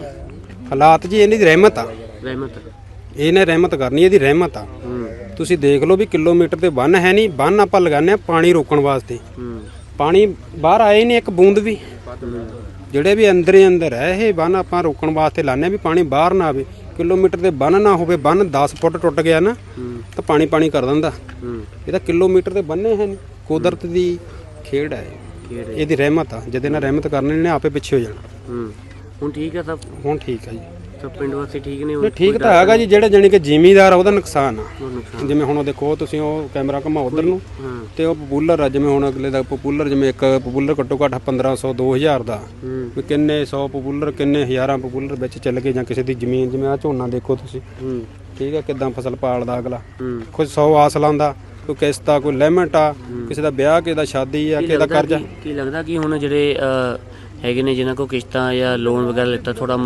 ਹਾਲਾਤ ਜੀ ਇਹਦੀ ਰਹਿਮਤ ਆ। ਰਹਿਮਤ। ਇਹਨੇ ਰਹਿਮਤ ਕਰਨੀ ਇਹਦੀ ਰਹਿਮਤ ਆ। ਤੁਸੀਂ ਦੇਖ ਲਓ ਵੀ ਕਿਲੋਮੀਟਰ ਤੇ ਬੰਨ ਹੈ ਨਹੀਂ ਬੰਨ ਆਪਾਂ ਲਗਾਉਂਦੇ ਆ ਪਾਣੀ ਰੋਕਣ ਵਾਸਤੇ। ਪਾਣੀ ਬਾਹਰ ਆਏ ਨਹੀਂ ਇੱਕ ਬੂੰਦ ਵੀ। ਜਿਹੜੇ ਵੀ ਅੰਦਰ ਹੀ ਅੰਦਰ ਹੈ ਇਹ ਬੰਨ ਆਪਾਂ ਰੋਕਣ ਵਾਸਤੇ ਆ ਵੀ ਪਾਣੀ ਬਾਹਰ ਨਾ ਆਵੇ। ਕਿਲੋਮੀਟਰ ਦੇ ਬੰਨ ਨਾ ਹੋਵੇ ਬੰਨ 10 ਫੁੱਟ ਟੁੱਟ ਗਿਆ ਨਾ ਤਾਂ ਪਾਣੀ ਪਾਣੀ ਕਰ ਦਿੰਦਾ। ਇਹ ਤਾਂ ਕਿਲੋਮੀਟਰ ਦੇ ਬੰਨੇ ਹਨ ਕੁਦਰਤ ਦੀ ਖੇਡ ਹੈ। ਇਹਦੀ ਰਹਿਮਤ ਆ। ਜਿਹਦੇ ਨਾਲ ਰਹਿਮਤ ਕਰਨੀ ਨੇ ਆਪੇ ਪਿੱਛੇ ਹੋ ਜਾਣਾ। ਹੂੰ। ਹੁਣ ਠੀਕ ਹੈ ਸਭ? ਹੁਣ ਠੀਕ ਆ ਜੀ। ਸਭ ਪਿੰਡ ਵਾਸੀ ਠੀਕ ਨੇ ਹੁਣ ਨਹੀਂ ਠੀਕ ਤਾਂ ਹੈਗਾ ਜੀ ਜਿਹੜੇ ਜਾਣੀ ਕਿ ਜ਼ਿਮੀਦਾਰ ਆ ਉਹਦਾ ਨੁਕਸਾਨ ਆ। ਜਿਵੇਂ ਹੁਣ ਉਹ ਦੇਖੋ ਤੁਸੀਂ ਉਹ ਕੈਮਰਾ ਘੁਮਾਓ ਉਧਰ ਨੂੰ ਤੇ ਉਹ ਪਪੂਲਰ ਆ ਜਿਵੇਂ ਹੁਣ ਅਗਲੇ ਦਾ ਪਪੂਲਰ ਜਿਵੇਂ ਇੱਕ ਪਪੂਲਰ ਘੱਟੋ ਘੱਟ 1500 2000 ਦਾ ਵੀ ਕਿੰਨੇ 100 ਪਪੂਲਰ ਕਿੰਨੇ ਹਜ਼ਾਰਾਂ ਪਪੂਲਰ ਵਿੱਚ ਚੱਲ ਗਏ ਜਾਂ ਕਿਸੇ ਦੀ ਜ਼ਮੀਨ ਜਿਵੇਂ ਆ ਝੋਨਾ ਦੇਖੋ ਤੁਸੀਂ। ਠੀਕ ਆ ਕਿਦਾਂ ਫਸਲ ਪਾਲਦਾ ਅਗਲਾ। ਕੋਈ 100 ਆਸ ਲਾਉਂਦਾ ਕੋਈ ਕਿਸ਼ਤ ਕੋਈ ਲਿਮਟ ਆ ਕਿਸੇ ਦਾ ਵਿਆਹ ਕਿਸੇ ਦਾ ਸ਼ਾਦੀ ਆ ਕਿਸੇ ਦਾ ਕਰਜ਼ਾ। ਕੀ- ਕੀ ਲੱਗਦਾ ਕਿ ਹੁਣ ਜਿਹੜੇ ਅ, ਹੈਗੇ ਨੇ ਜਿਨ੍ਹਾਂ ਕੋ ਕਿਸ਼ਤਾਂ ਜਾਂ ਲੋਨ ਵਗੈਰਾ ਲਿੱਤਾ ਥੋੜਾ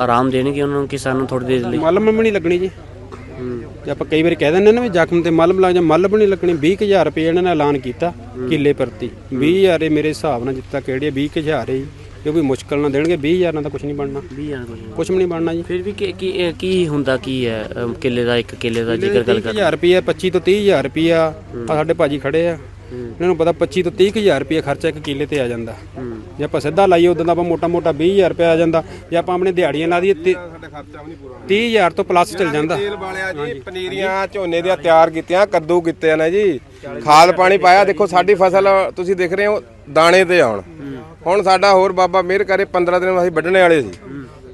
ਆਰਾਮ ਦੇਣਗੇ ਉਹਨਾਂ ਨੂੰ ਕਿਸਾਨ ਨੂੰ ਥੋੜੀ ਦੇਰ ਲਈ। ਮਲਮ ਵੀ ਨਹੀਂ ਲੱਗਣੀ ਜੀ। ਜੇ ਆਪਾਂ ਕਈ ਵਾਰੀ ਕਹਿ ਦਿੰਦੇ ਨੇ ਵੀ ਜ਼ਖਮ ਤੇ ਮਲਮ ਲੱਗ ਜਾ ਮਲਮ ਨਹੀਂ ਲੱਗਣੀ 20000 ਰੁਪਏ ਇਹਨਾਂ ਨੇ ਐਲਾਨ ਕੀਤਾ ਕਿੱਲੇ ਪ੍ਰਤੀ। 20000 ਇਹ ਮੇਰੇ ਹਿਸਾਬ ਨਾਲ ਜਿੱਤਾ ਕਿਹੜੇ 20000 ਹੈ। ਜੀ ਇਹ ਵੀ ਮੁਸ਼ਕਲ ਨਾਲ ਦੇਣਗੇ 20000 ਨਾਲ ਤਾਂ ਕੁਝ ਨਹੀਂ ਬਣਨਾ। 20000 ਕੁਝ ਵੀ ਨਹੀਂ ਬਣਨਾ ਜੀ। ਫਿਰ ਵੀ ਕੀ ਕੀ ਇਹ ਕੀ ਹੁੰਦਾ ਕੀ ਹੈ ਕਿੱਲੇ ਦਾ ਇੱਕ ਕਿੱਲੇ ਦਾ ਜੇਕਰ ਗੱਲ ਕਰ 20000 ਰੁਪਏ 25 ਤੋਂ 30000 ਰੁਪਏ ਆ ਸਾਡੇ ਭਾਜੀ ਖੜੇ ਆ। ਇਹਨਾਂ ਨੂੰ ਪਤਾ 25 ਤੋਂ 30000 ਰੁਪਏ ਖਰਚਾ ਇੱਕ ਕਿੱਲੇ ਤੇ ਆ ਜਾਂਦਾ। ਜੇ ਆਪਾਂ ਸਿੱਧਾ ਲਾਈਏ ਉਦੋਂ ਦਾ ਆਪਾਂ ਮੋਟਾ ਮੋਟਾ 20000 ਰੁਪਏ ਆ ਜਾਂਦਾ। ਜੇ ਆਪਾਂ ਆਪਣੇ ਦਿਹਾੜੀਆਂ ਲਾ ਦਈਏ ਤੇ 30000 ਤੋਂ ਪਲੱਸ ਚੱਲ ਜਾਂਦਾ। ਤੇਲ ਵਾਲਿਆ ਜੀ ਪਨੀਰੀਆਂ ਝੋਨੇ ਦੀਆਂ ਤਿਆਰ ਕੀਤੀਆਂ ਕੱਦੂ ਕੀਤੇ ਆ ਨਾ ਜੀ। ਖਾਦ ਪਾਣੀ ਪਾਇਆ ਦੇਖੋ ਸਾਡੀ ਫਸਲ ਤੁਸੀਂ ਦੇਖ ਰਹੇ ਹੋ ਦਾਣੇ ਤੇ ਆਉਣ। ਹੁਣ ਸਾਡਾ ਹੋਰ ਬਾਬਾ ਮਿਹਰ ਕਰੇ 15 ਦਿਨ ਅਸੀਂ ਵੱਢਣੇ ਵਾਲੇ ਸੀ।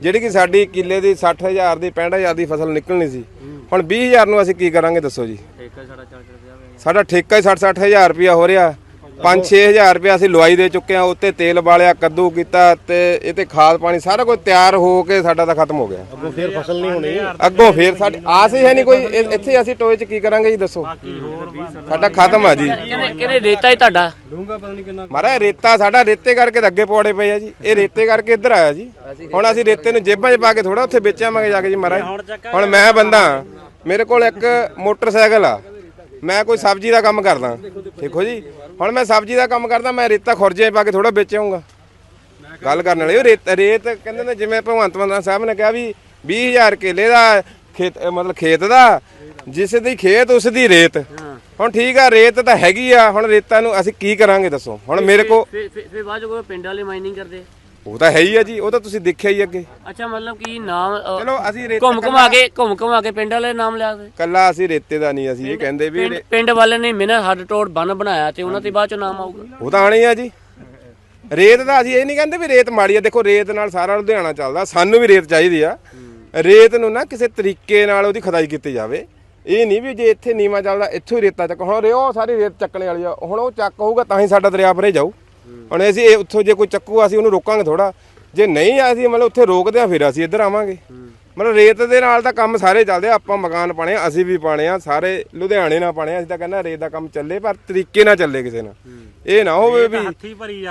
ਜਿਹੜੀ ਕਿ ਸਾਡੀ ਕਿੱਲੇ ਦੀ 60000 ਦੀ 65000 ਦੀ ਫਸਲ ਨਿਕਲਣੀ ਸੀ। ਹੁਣ 20000 ਨੂੰ ਅਸੀਂ ਕੀ ਕਰਾਂਗੇ ਦੱਸੋ ਜੀ? ਸਾਡਾ ਠੇਕਾ ਹੀ 60 60000 ਰੁਪਇਆ ਹੋ ਰਿਹਾ। 5-6000 ਰੁਪਇਆ ਅਸੀਂ ਲਵਾਈ ਦੇ ਚੁੱਕੇ ਆ ਉੱਤੇ ਤੇਲ ਬਾਲਿਆ ਕੱਦੂ ਕੀਤਾ ਤੇ ਇਹ ਤੇ ਖਾਦ ਪਾਣੀ ਸਾਰਾ ਕੁਝ ਤਿਆਰ ਹੋ ਕੇ ਸਾਡਾ ਤਾਂ ਖਤਮ ਹੋ ਗਿਆ। ਅੱਗੋਂ ਫੇਰ ਫਸਲ ਨਹੀਂ ਹੋਣੀ। ਅੱਗੋਂ ਫੇਰ ਸਾਡੀ ਆਸ ਹੀ ਹੈ ਨਹੀਂ ਕੋਈ। ਇੱਥੇ ਅਸੀਂ ਟੋਏ 'ਚ ਕੀ ਕਰਾਂਗੇ ਜੀ ਦੱਸੋ। ਸਾਡਾ ਖਤਮ ਆ ਜੀ। ਕਿਹਨੇ ਕਿਹਨੇ ਰੇਤਾ ਹੀ ਤੁਹਾਡਾ? ਮਾਰਾ ਰੇਤਾ ਸਾਡਾ ਰੇਤੇ ਕਰਕੇ ਤਾਂ ਅੱਗੇ ਪੌੜੇ ਪਏ ਆ ਜੀ। ਇਹ ਰੇਤੇ ਕਰਕੇ ਇੱਧਰ ਆਇਆ ਜੀ। ਹੁਣ ਅਸੀਂ ਰੇਤੇ ਨੂੰ ਜੇਬਾਂ 'ਚ ਪਾ ਕੇ ਥੋੜਾ ਉੱਥੇ ਵੇਚਾਂਗੇ ਜਾ ਕੇ ਜੀ ਮਹਾਰਾਜ। ਹੁਣ ਮੈਂ ਬੰਦਾ ਮੇਰੇ ਕੋਲ ਇੱਕ ਮੋਟਰਸਾਈਕਲ ਆ। ਮੈਂ ਕੋਈ ਸਬਜ਼ੀ ਦਾ ਕੰਮ ਕਰਦਾ। ਦੇਖੋ ਜੀ ਹੁਣ ਮੈਂ ਸਬਜ਼ੀ ਦਾ ਕੰਮ ਕਰਦਾ ਮੈਂ ਰੇਤਾ ਖੁਰਜੇ ਪਾ ਕੇ ਥੋੜਾ ਵੇਚਾਂਗਾ। ਗੱਲ ਕਰਨ ਵਾਲੇ ਰੇਤ ਰੇਤ ਕਹਿੰਦੇ ਨੇ ਜਿਵੇਂ ਭਗਵੰਤ ਮਾਨ ਸਾਹਿਬ ਨੇ ਕਿਹਾ ਵੀ 20000 ਕਿੱਲੇ ਦਾ ਖੇਤ ਮਤਲਬ ਖੇਤ ਦਾ ਜਿਸ ਦੀ ਖੇਤ ਉਸ ਦੀ ਰੇਤ। ਹੁਣ ਠੀਕ ਆ ਰੇਤ ਤਾਂ ਹੈਗੀ ਆ ਹੁਣ ਰੇਤਾਂ ਨੂੰ ਅਸੀਂ ਕੀ ਕਰਾਂਗੇ ਦੱਸੋ? ਹੁਣ ਮੇਰੇ ਕੋ ਫਿਰ ਬਾਅਦ ਜੋ ਪਿੰਡ ਵਾਲੇ ਮਾਈਨਿੰਗ ਕਰਦੇ ਉਹ ਤਾਂ ਹੈ ਹੀ ਆ ਜੀ ਉਹ ਤਾਂ ਤੁਸੀਂ ਦੇਖਿਆ ਹੀ ਅੱਗੇ। ਅੱਛਾ ਮਤਲਬ ਕਿ ਨਾਮ ਅ, ਚਲੋ ਅਸੀਂ ਰੇਤਾ ਘੁੰਮ ਘੁਮਾ ਕੇ ਘੁੰਮ ਘੁਮਾ ਕੇ ਪਿੰਡ ਵਾਲੇ ਨਾਮ ਲਿਆ ਦੇ। ਕੱਲਾ ਅਸੀਂ ਰੇਤੇ ਦਾ ਨਹੀਂ ਅਸੀਂ ਇਹ ਕਹਿੰਦੇ ਵੀ ਪਿੰਡ ਪਿੰਡ ਵਾਲੇ ਨੇ ਮਿਹਨਤ ਹੱਡ ਟੋੜ ਬੰਨ ਬਣਾਇਆ ਤੇ ਉਹਨਾਂ ਤੇ ਬਾਅਦ ਚ ਨਾਮ ਆਊਗਾ। ਉਹ ਤਾਂ ਆਣੀ ਆ ਜੀ। ਰੇਤ ਦਾ ਅਸੀਂ ਇਹ ਨਹੀਂ ਕਹਿੰਦੇ ਵੀ ਰੇਤ ਮਾੜੀ ਆ। ਦੇਖੋ ਰੇਤ ਨਾਲ ਸਾਰਾ ਲੁਧਿਆਣਾ ਚੱਲਦਾ ਸਾਨੂੰ ਵੀ ਰੇਤ ਚਾਹੀਦੀ ਆ। ਰੇਤ ਨੂੰ ਨਾ ਕਿਸੇ ਤਰੀਕੇ ਨਾਲ ਉਹਦੀ ਖਦਾਈ ਕੀਤੀ ਜਾਵੇ। ਇਹ ਨਹੀਂ ਵੀ ਜੇ ਇੱਥੇ ਨੀਵਾ ਚੱਲਦਾ ਇੱਥੋਂ ਹੀ ਰੇਤਾ ਚੱਕ ਹੁਣ ਰਿਓ ਸਾਰੀ ਰੇਤ ਚੱਕਣੇ ਵਾਲੀ ਆ। ਹੁਣ ਉਹ ਚੱਕ ਹੋਊਗਾ ਤਾਂ ਹੀ ਸਾਡਾ ਦਰਿਆ ਭਰੇ ਜਾਊ। ਹੁਣ ਅਸੀਂ ਇਹ ਉੱਥੋਂ ਜੇ ਕੋਈ ਚੱਕੂ ਅਸੀਂ ਉਹਨੂੰ ਰੋਕਾਂਗੇ ਥੋੜਾ ਜੇ ਨਹੀਂ ਅਸੀਂ ਮਤਲਬ ਉੱਥੇ ਰੋਕਦੇ ਆ ਫਿਰ ਅਸੀਂ ਇੱਧਰ ਆਵਾਂਗੇ। ਮਤਲਬ ਰੇਤ ਦੇ ਨਾਲ ਤਾਂ ਕੰਮ ਸਾਰੇ ਚੱਲਦੇ ਆ ਆਪਾਂ ਮਕਾਨ ਪਾਣੇ ਆ ਅਸੀਂ ਵੀ ਪਾਣੇ ਆ ਸਾਰੇ ਲੁਧਿਆਣੇ ਨਾਲ ਪਾਣੇ ਆ ਅਸੀਂ ਤਾਂ ਕਹਿੰਦਾ ਰੇਤ ਦਾ ਕੰਮ ਚੱਲੇ ਪਰ ਤਰੀਕੇ ਨਾਲ ਚੱਲੇ ਕਿਸੇ ਨਾਲ। ਇਹ ਨਾ ਹੋਵੇ ਵੀ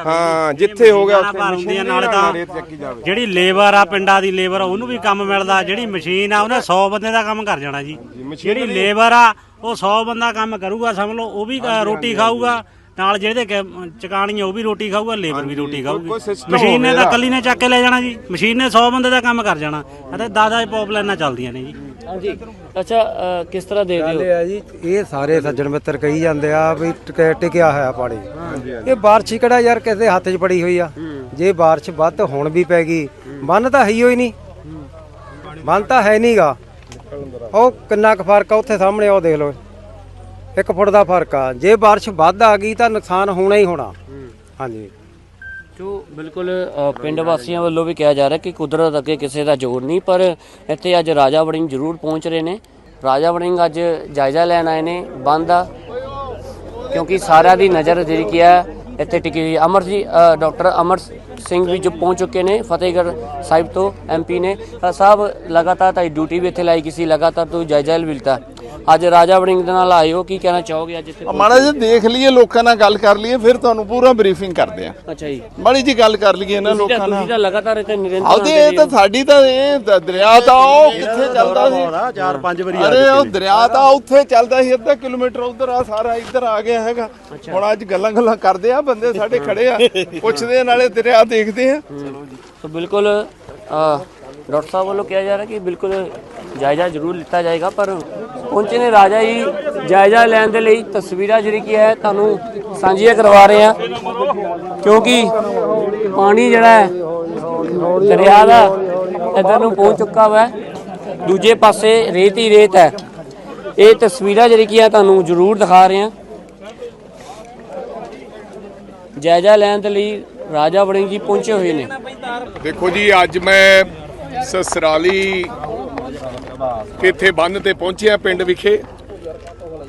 ਹਾਂ ਜਿੱਥੇ ਹੋ ਗਿਆ ਉੱਥੇ ਮਸ਼ੀਨ ਨਾਲ ਤਾਂ ਰੇਤ ਚੱਕੀ ਜਾਵੇ। ਜਿਹੜੀ ਲੇਬਰ ਆ ਪਿੰਡਾਂ ਦੀ ਲੇਬਰ ਉਹਨੂੰ ਵੀ ਕੰਮ ਮਿਲਦਾ। ਜਿਹੜੀ ਮਸ਼ੀਨ ਆ ਉਹਨੇ 100 ਬੰਦੇ ਦਾ ਕੰਮ ਕਰ ਜਾਣਾ ਜੀ। ਜਿਹੜੀ ਲੇਬਰ ਆ ਉਹ 100 ਬੰਦਾ ਕੰਮ ਕਰੂਗਾ ਸਮਝ ਲਓ ਉਹ ਵੀ ਰੋਟੀ ਖਾਊਗਾ। ਨਾਲ ਜਿਹੜੇ ਕਿ ਚਕਾਣੀ ਉਹ ਵੀ ਰੋਟੀ ਖਾਊਗਾ ਲੇਬਰ ਵੀ ਰੋਟੀ ਖਾਊਗੀ। ਮਸ਼ੀਨ ਨੇ ਤਾਂ। ਕੱਲੀ ਨੇ ਚੱਕ ਕੇ ਲੈ ਜਾਣਾ ਜੀ। ਮਸ਼ੀਨ ਨੇ 100 ਬੰਦੇ ਦਾ ਕੰਮ ਕਰ ਜਾਣਾ। ਅਤੇ 10-10 ਪਾਈਪਲਾਈਨਾਂ ਚੱਲਦੀਆਂ ਨੇ ਜੀ। ਹਾਂਜੀ। ਅੱਛਾ ਕਿਸ ਤਰ੍ਹਾਂ ਦੇ ਦਿਓ ਇਹ ਆ ਜੀ ਇਹ ਸਾਰੇ ਸੱਜਣ ਮਿੱਤਰ ਕਹੀ ਜਾਂਦੇ ਆ ਵੀ ਟਿਕ- ਟਿਕਿਆ ਹੋਇਆ ਪਾਣੀ। ਇਹ ਬਾਰਿਸ਼ ਕਿਹੜਾ ਯਾਰ ਕਿਸੇ ਹੱਥ 'ਚ ਪੜੀ ਹੋਈ ਆ? ਜੇ ਬਾਰਿਸ਼ ਵੱਧ ਹੁਣ ਵੀ ਪੈ ਗਈ ਬੰਨ ਤਾਂ ਹੈ ਹੀ ਹੋਈ ਨਹੀਂ। ਬੰਨ ਤਾਂ ਹੈ ਨਹੀਂਗਾ ਉਹ ਕਿੰਨਾ ਕੁ ਫ਼ਰਕ ਆ ਉੱਥੇ ਸਾਹਮਣੇ ਉਹ ਦੇਖ ਲਓ। ਇੱਕ ਫੁੱਟ ਦਾ ਫ਼ਰਕ ਆ। ਜੇ ਬਾਰਿਸ਼ ਵੱਧ ਆ ਗਈ ਤਾਂ ਨੁਕਸਾਨ ਹੋਣਾ ਹੀ ਹੋਣਾ। ਹਾਂਜੀ। ਜੋ ਬਿਲਕੁਲ ਅ, ਪਿੰਡ ਵਾਸੀਆਂ ਵੱਲੋਂ ਵੀ ਕਿਹਾ ਜਾ ਰਿਹਾ ਕਿ ਕੁਦਰਤ ਅੱਗੇ ਕਿਸੇ ਦਾ ਜ਼ੋਰ ਨਹੀਂ ਪਰ ਇੱਥੇ ਅੱਜ ਰਾਜਾ ਵੜਿੰਗ ਜ਼ਰੂਰ ਪਹੁੰਚ ਰਹੇ ਨੇ। ਰਾਜਾ ਵੜਿੰਗ ਅੱਜ ਜਾਇਜ਼ਾ ਲੈਣ ਆਏ ਨੇ ਬੰਦ ਦਾ ਕਿਉਂਕਿ ਸਾਰਿਆਂ ਦੀ ਨਜ਼ਰ ਜਿਹੜੀ ਕੀ ਹੈ ਇੱਥੇ ਟਿਕੀ ਹੋਈ। ਹੈ। ਅਮਰ ਜੀ ਅ, ਡਾਕਟਰ ਅਮਰ ਸਿੰਘ ਵੀ ਜੋ ਪਹੁੰਚ ਚੁੱਕੇ ਨੇ ਫਤਿਹਗੜ੍ਹ ਸਾਹਿਬ ਤੋਂ ਐਮਪੀ ਨੇ। ਅ, ਸਾਹਿਬ ਲਗਾਤਾਰ ਤਾਂ ਡਿਊਟੀ ਵੀ ਇੱਥੇ ਲਾਈ ਗਈ ਸੀ ਲਗਾਤਾਰ ਤੋਂ ਜਾਇਜ਼ਾ ਮਿਲਤਾ ਅੱਜ ਰਾਜਾ ਵੜਿੰਗ ਦੇ ਨਾਲ ਆਏ ਹੋ ਕੀ ਕਹਿਣਾ ਚਾਹੋਗੇ ਅੱਜ ਇੱਥੇ ਮਾੜਾ ਜਿਹਾ ਦੇਖ ਲਈਏ ਲੋਕਾਂ ਨਾਲ ਗੱਲ ਕਰ ਲਈਏ ਫਿਰ ਤੁਹਾਨੂੰ ਪੂਰਾ ਬਰੀਫਿੰਗ ਕਰਦੇ ਆ ਅੱਛਾ ਜੀ। ਮਾੜੀ ਜੀ ਗੱਲ ਕਰ ਲਈਏ ਨਾ ਤੁਸੀਂ ਤਾਂ- ਲੋਕਾਂ ਨਾਲ। ਤੁਸੀਂ ਤਾਂ ਲਗਾਤਾਰ ਇੱਥੇ ਨਿਰੰਤਰ ਆਉਦੇ ਇਹ ਤਾਂ ਸਾਡੀ ਤਾਂ ਇਹ ਦ- ਦਰਿਆ ਤਾਂ ਉਹ ਕਿੱਥੇ ਚੱਲਦਾ ਸੀ? ਚਾਰ ਪੰਜ ਵਾਰੀ ਅਰੇ ਉਹ ਦਰਿਆ ਤਾਂ ਉੱਥੇ ਚੱਲਦਾ ਸੀ ਅੱਧਾ ਕਿਲੋਮੀਟਰ ਉਧਰ ਆ ਸਾਰਾ ਇੱਧਰ ਆ ਗਿਆ ਹੈਗਾ। ਹੁਣ ਅੱਜ ਗੱਲਾਂ ਗੱਲਾਂ ਕਰਦੇ ਆ ਬੰਦੇ ਸਾਡੇ ਖੜੇ ਆ ਪੁੱਛਦੇ ਆ, ਨਾਲੇ ਦਰਿਆ ਦੇਖਦੇ ਆ। ਸੋ ਬਿਲਕੁਲ ਅ, ਡਾਕਟਰ ਸਾਹਿਬ ਵੱਲੋਂ ਕਿਹਾ ਜਾ ਰਿਹਾ ਕਿ ਬਿਲਕੁਲ ਜਾਇਜ਼ਾ ਜ਼ਰੂਰ ਲਿੱਤਾ ਜਾਏਗਾ ਪਰ ਪਹੁੰਚੇ ਨੇ ਰਾਜਾ ਜੀ ਜਾਇਜ਼ਾ ਲੈਣ ਦੇ ਲਈ ਤਸਵੀਰਾਂ ਜਿਹੜੀ ਕੀ ਹੈ ਤੁਹਾਨੂੰ ਸਾਂਝੀਆਂ ਕਰਵਾ ਰਹੇ ਹਾਂ ਕਿਉਂਕਿ ਪਾਣੀ ਜਿਹੜਾ ਹੈ ਦਰਿਆ ਦਾ ਇੱਧਰ ਨੂੰ ਪਹੁੰਚ ਚੁੱਕਾ ਵਾ ਦੂਜੇ ਪਾਸੇ ਰੇਤ ਹੀ ਰੇਤ ਹੈ ਇਹ ਤਸਵੀਰਾਂ ਜਿਹੜੀ ਕੀ ਹੈ ਤੁਹਾਨੂੰ ਜ਼ਰੂਰ ਦਿਖਾ ਰਹੇ ਹਾਂ ਜਾਇਜ਼ਾ ਲੈਣ ਦੇ ਲਈ ਰਾਜਾ ਵੜਿੰਗ ਜੀ ਪਹੁੰਚੇ ਹੋਏ ਨੇ ਦੇਖੋ ਜੀ ਅੱਜ ਮੈਂ ਸਸਰਾਲੀ ਇੱਥੇ ਬੰਨ ਤੇ ਪਹੁੰਚਿਆ ਪਿੰਡ ਵਿਖੇ,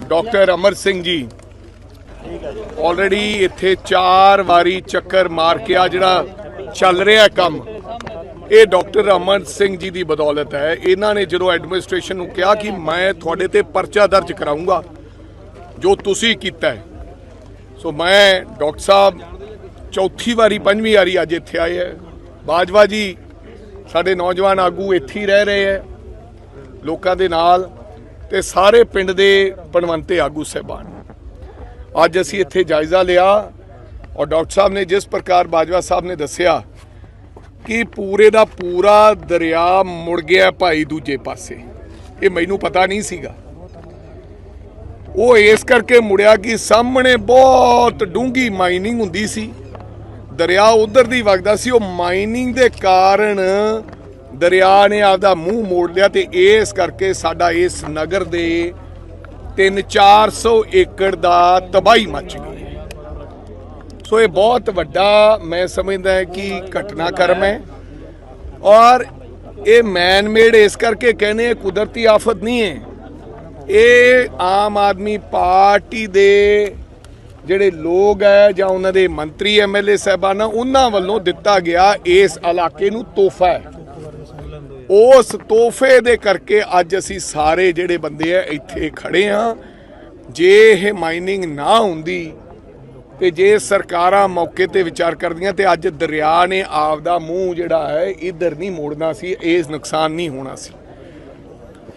ਡਾਕਟਰ ਅਮਰ ਸਿੰਘ ਜੀ। ਆਲਰੇਡੀ ਇੱਥੇ ਚਾਰ ਵਾਰੀ ਚੱਕਰ ਮਾਰ ਕੇ ਆ ਜਿਹੜਾ ਚੱਲ ਰਿਹਾ ਕੰਮ, ਇਹ ਡਾਕਟਰ ਅਮਰ ਸਿੰਘ ਜੀ ਦੀ ਬਦੌਲਤ ਹੈ। ਇਹਨਾਂ ਨੇ ਜਦੋਂ ਐਡਮਿਨਿਸਟ੍ਰੇਸ਼ਨ ਨੂੰ ਕਿਹਾ ਕਿ ਮੈਂ ਤੁਹਾਡੇ ਤੇ ਪਰਚਾ ਦਰਜ ਕਰਾਉਂਗਾ ਜੋ ਤੁਸੀਂ ਕੀਤਾ ਹੈ। ਸੋ ਮੈਂ ਡਾਕਟਰ ਸਾਹਿਬ ਚੌਥੀ ਵਾਰੀ, ਪੰਜਵੀਂ ਵਾਰੀ ਅੱਜ ਇੱਥੇ ਆਏ ਹੈ। ਬਾਜਵਾ ਜੀ ਸਾਡੇ ਨੌਜਵਾਨ ਆਗੂ ਇੱਥੇ ਹੀ ਰਹਿ ਰਹੇ ਹੈ, ਲੋਕਾਂ ਦੇ ਨਾਲ ਤੇ ਸਾਰੇ ਪਿੰਡ ਦੇ ਪਣਵੰਤੇ ਆਗੂ ਸਹਿਬਾਨ। ਅੱਜ ਅਸੀਂ ਇੱਥੇ ਜਾਇਜ਼ਾ ਲਿਆ ਔਰ ਡਾਕਟਰ ਸਾਹਿਬ ਨੇ ਜਿਸ ਪ੍ਰਕਾਰ ਬਾਜਵਾ ਸਾਹਿਬ ਨੇ ਦੱਸਿਆ ਕਿ ਪੂਰੇ ਦਾ ਪੂਰਾ ਦਰਿਆ ਮੁੜ ਗਿਆ ਭਾਈ ਦੂਜੇ ਪਾਸੇ। ਇਹ ਮੈਨੂੰ ਪਤਾ ਨਹੀਂ ਸੀਗਾ। ਉਹ ਇਸ ਕਰਕੇ ਮੁੜਿਆ ਕਿ ਸਾਹਮਣੇ ਬਹੁਤ ਡੂੰਗੀ ਮਾਈਨਿੰਗ ਹੁੰਦੀ ਸੀ। ਦਰਿਆ ਉਧਰ ਦੀ ਵਗਦਾ ਸੀ, ਉਹ ਮਾਈਨਿੰਗ ਦੇ ਕਾਰਨ ਦਰਿਆ ਨੇ ਆਪਦਾ ਮੂੰਹ ਮੋੜ ਲਿਆ ਤੇ ਇਸ ਕਰਕੇ ਸਾਡਾ ਇਸ ਨਗਰ ਦੇ 3-400 ਏਕੜ ਦਾ ਤਬਾਹੀ ਮਚ ਗਈ ਸੋ ਇਹ ਬਹੁਤ ਵੱਡਾ ਮੈਂ ਸਮਝਦਾ ਕਿ ਘਟਨਾਕ੍ਰਮ ਹੈ ਔਰ ਇਹ ਮੈਨ ਮੇਡ ਇਸ ਕਰਕੇ ਕਹਿੰਦੇ ਆ, ਕੁਦਰਤੀ ਆਫਤ ਨਹੀਂ ਹੈ। ਇਹ ਆਮ ਆਦਮੀ ਪਾਰਟੀ ਦੇ ਜਿਹੜੇ ਲੋਕ ਹੈ ਜਾਂ ਉਹਨਾਂ ਦੇ ਮੰਤਰੀ ਐਮਐਲਏ ਸਾਹਿਬਾਨਾਂ, ਉਹਨਾਂ ਵੱਲੋਂ ਦਿੱਤਾ ਗਿਆ ਇਸ ਇਲਾਕੇ ਨੂੰ ਤੋਹਫਾ ਹੈ। ਉਸ ਤੋਹਫੇ ਦੇ ਕਰਕੇ ਅੱਜ ਅਸੀਂ ਸਾਰੇ ਜਿਹੜੇ ਬੰਦੇ ਆ, ਇੱਥੇ ਖੜੇ ਆ ਜੇ ਇਹ ਮਾਈਨਿੰਗ ਨਾ ਹੁੰਦੀ ਤੇ ਜੇ ਸਰਕਾਰਾਂ ਮੌਕੇ ਤੇ ਵਿਚਾਰ ਕਰਦੀਆਂ ਤੇ ਅੱਜ ਦਰਿਆ ਨੇ ਆਪਦਾ ਮੂੰਹ ਜਿਹੜਾ ਹੈ, ਇਧਰ ਨਹੀਂ ਮੋੜਨਾ ਸੀ, ਇਸ ਨੁਕਸਾਨ ਨਹੀਂ ਹੋਣਾ ਸੀ।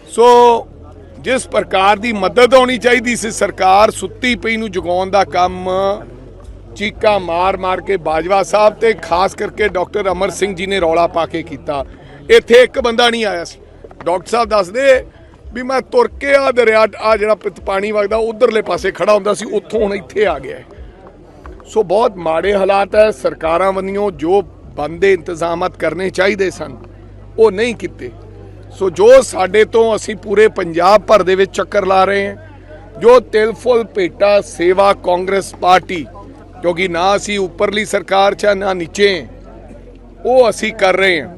ਸੋ ਜਿਸ ਪ੍ਰਕਾਰ ਦੀ ਮਦਦ ਹੋਣੀ ਚਾਹੀਦੀ ਸੀ, ਸਰਕਾਰ ਸੁੱਤੀ ਪਈ ਨੂੰ ਜਗਾਉਣ ਦਾ ਕੰਮ ਚੀਕਾ ਮਾਰ ਮਾਰ ਕੇ ਬਾਜਵਾ ਸਾਹਿਬ ਤੇ ਖਾਸ ਕਰਕੇ ਡਾਕਟਰ ਅਮਰ ਸਿੰਘ ਜੀ ਨੇ ਰੌਲਾ ਪਾ ਕੇ ਕੀਤਾ। ਇੱਥੇ ਇੱਕ ਬੰਦਾ ਨਹੀਂ ਆਇਆ ਸੀ। ਡਾਕਟਰ ਸਾਹਿਬ ਦੱਸਦੇ ਵੀ ਮੈਂ ਤੁਰ ਕੇ ਆ ਦਰਿਆ, ਆ ਜਿਹੜਾ ਪ- ਪਾਣੀ ਵਗਦਾ, ਉਧਰਲੇ ਪਾਸੇ ਖੜਾ ਹੁੰਦਾ ਸੀ, ਉੱਥੋਂ ਹੁਣ ਇੱਥੇ ਆ ਗਿਆ ਸੋ ਬਹੁਤ ਮਾੜੇ ਹਾਲਾਤ ਹੈ, ਸਰਕਾਰਾਂ ਵੱਲੋਂ ਜੋ ਬੰਦੇ ਇੰਤਜ਼ਾਮਤ ਕਰਨੇ ਚਾਹੀਦੇ ਸਨ, ਉਹ ਨਹੀਂ ਕੀਤੇ। ਸੋ ਜੋ ਸਾਡੇ ਤੋਂ ਅਸੀਂ ਪੂਰੇ ਪੰਜਾਬ ਭਰ ਦੇ ਵਿੱਚ ਚੱਕਰ ਲਾ ਰਹੇ ਹਾਂ ਜੋ ਤਿਲ ਫੁੱਲ ਭੇਟਾ ਸੇਵਾ ਕਾਂਗਰਸ ਪਾਰਟੀ ਕਿਉਂਕਿ ਨਾ ਅਸੀਂ ਉੱਪਰਲੀ ਸਰਕਾਰ ਚ ਹਾਂ, ਨਾ ਨੀਚੇ ਉਹ ਅਸੀਂ ਕਰ ਰਹੇ ਹਾਂ।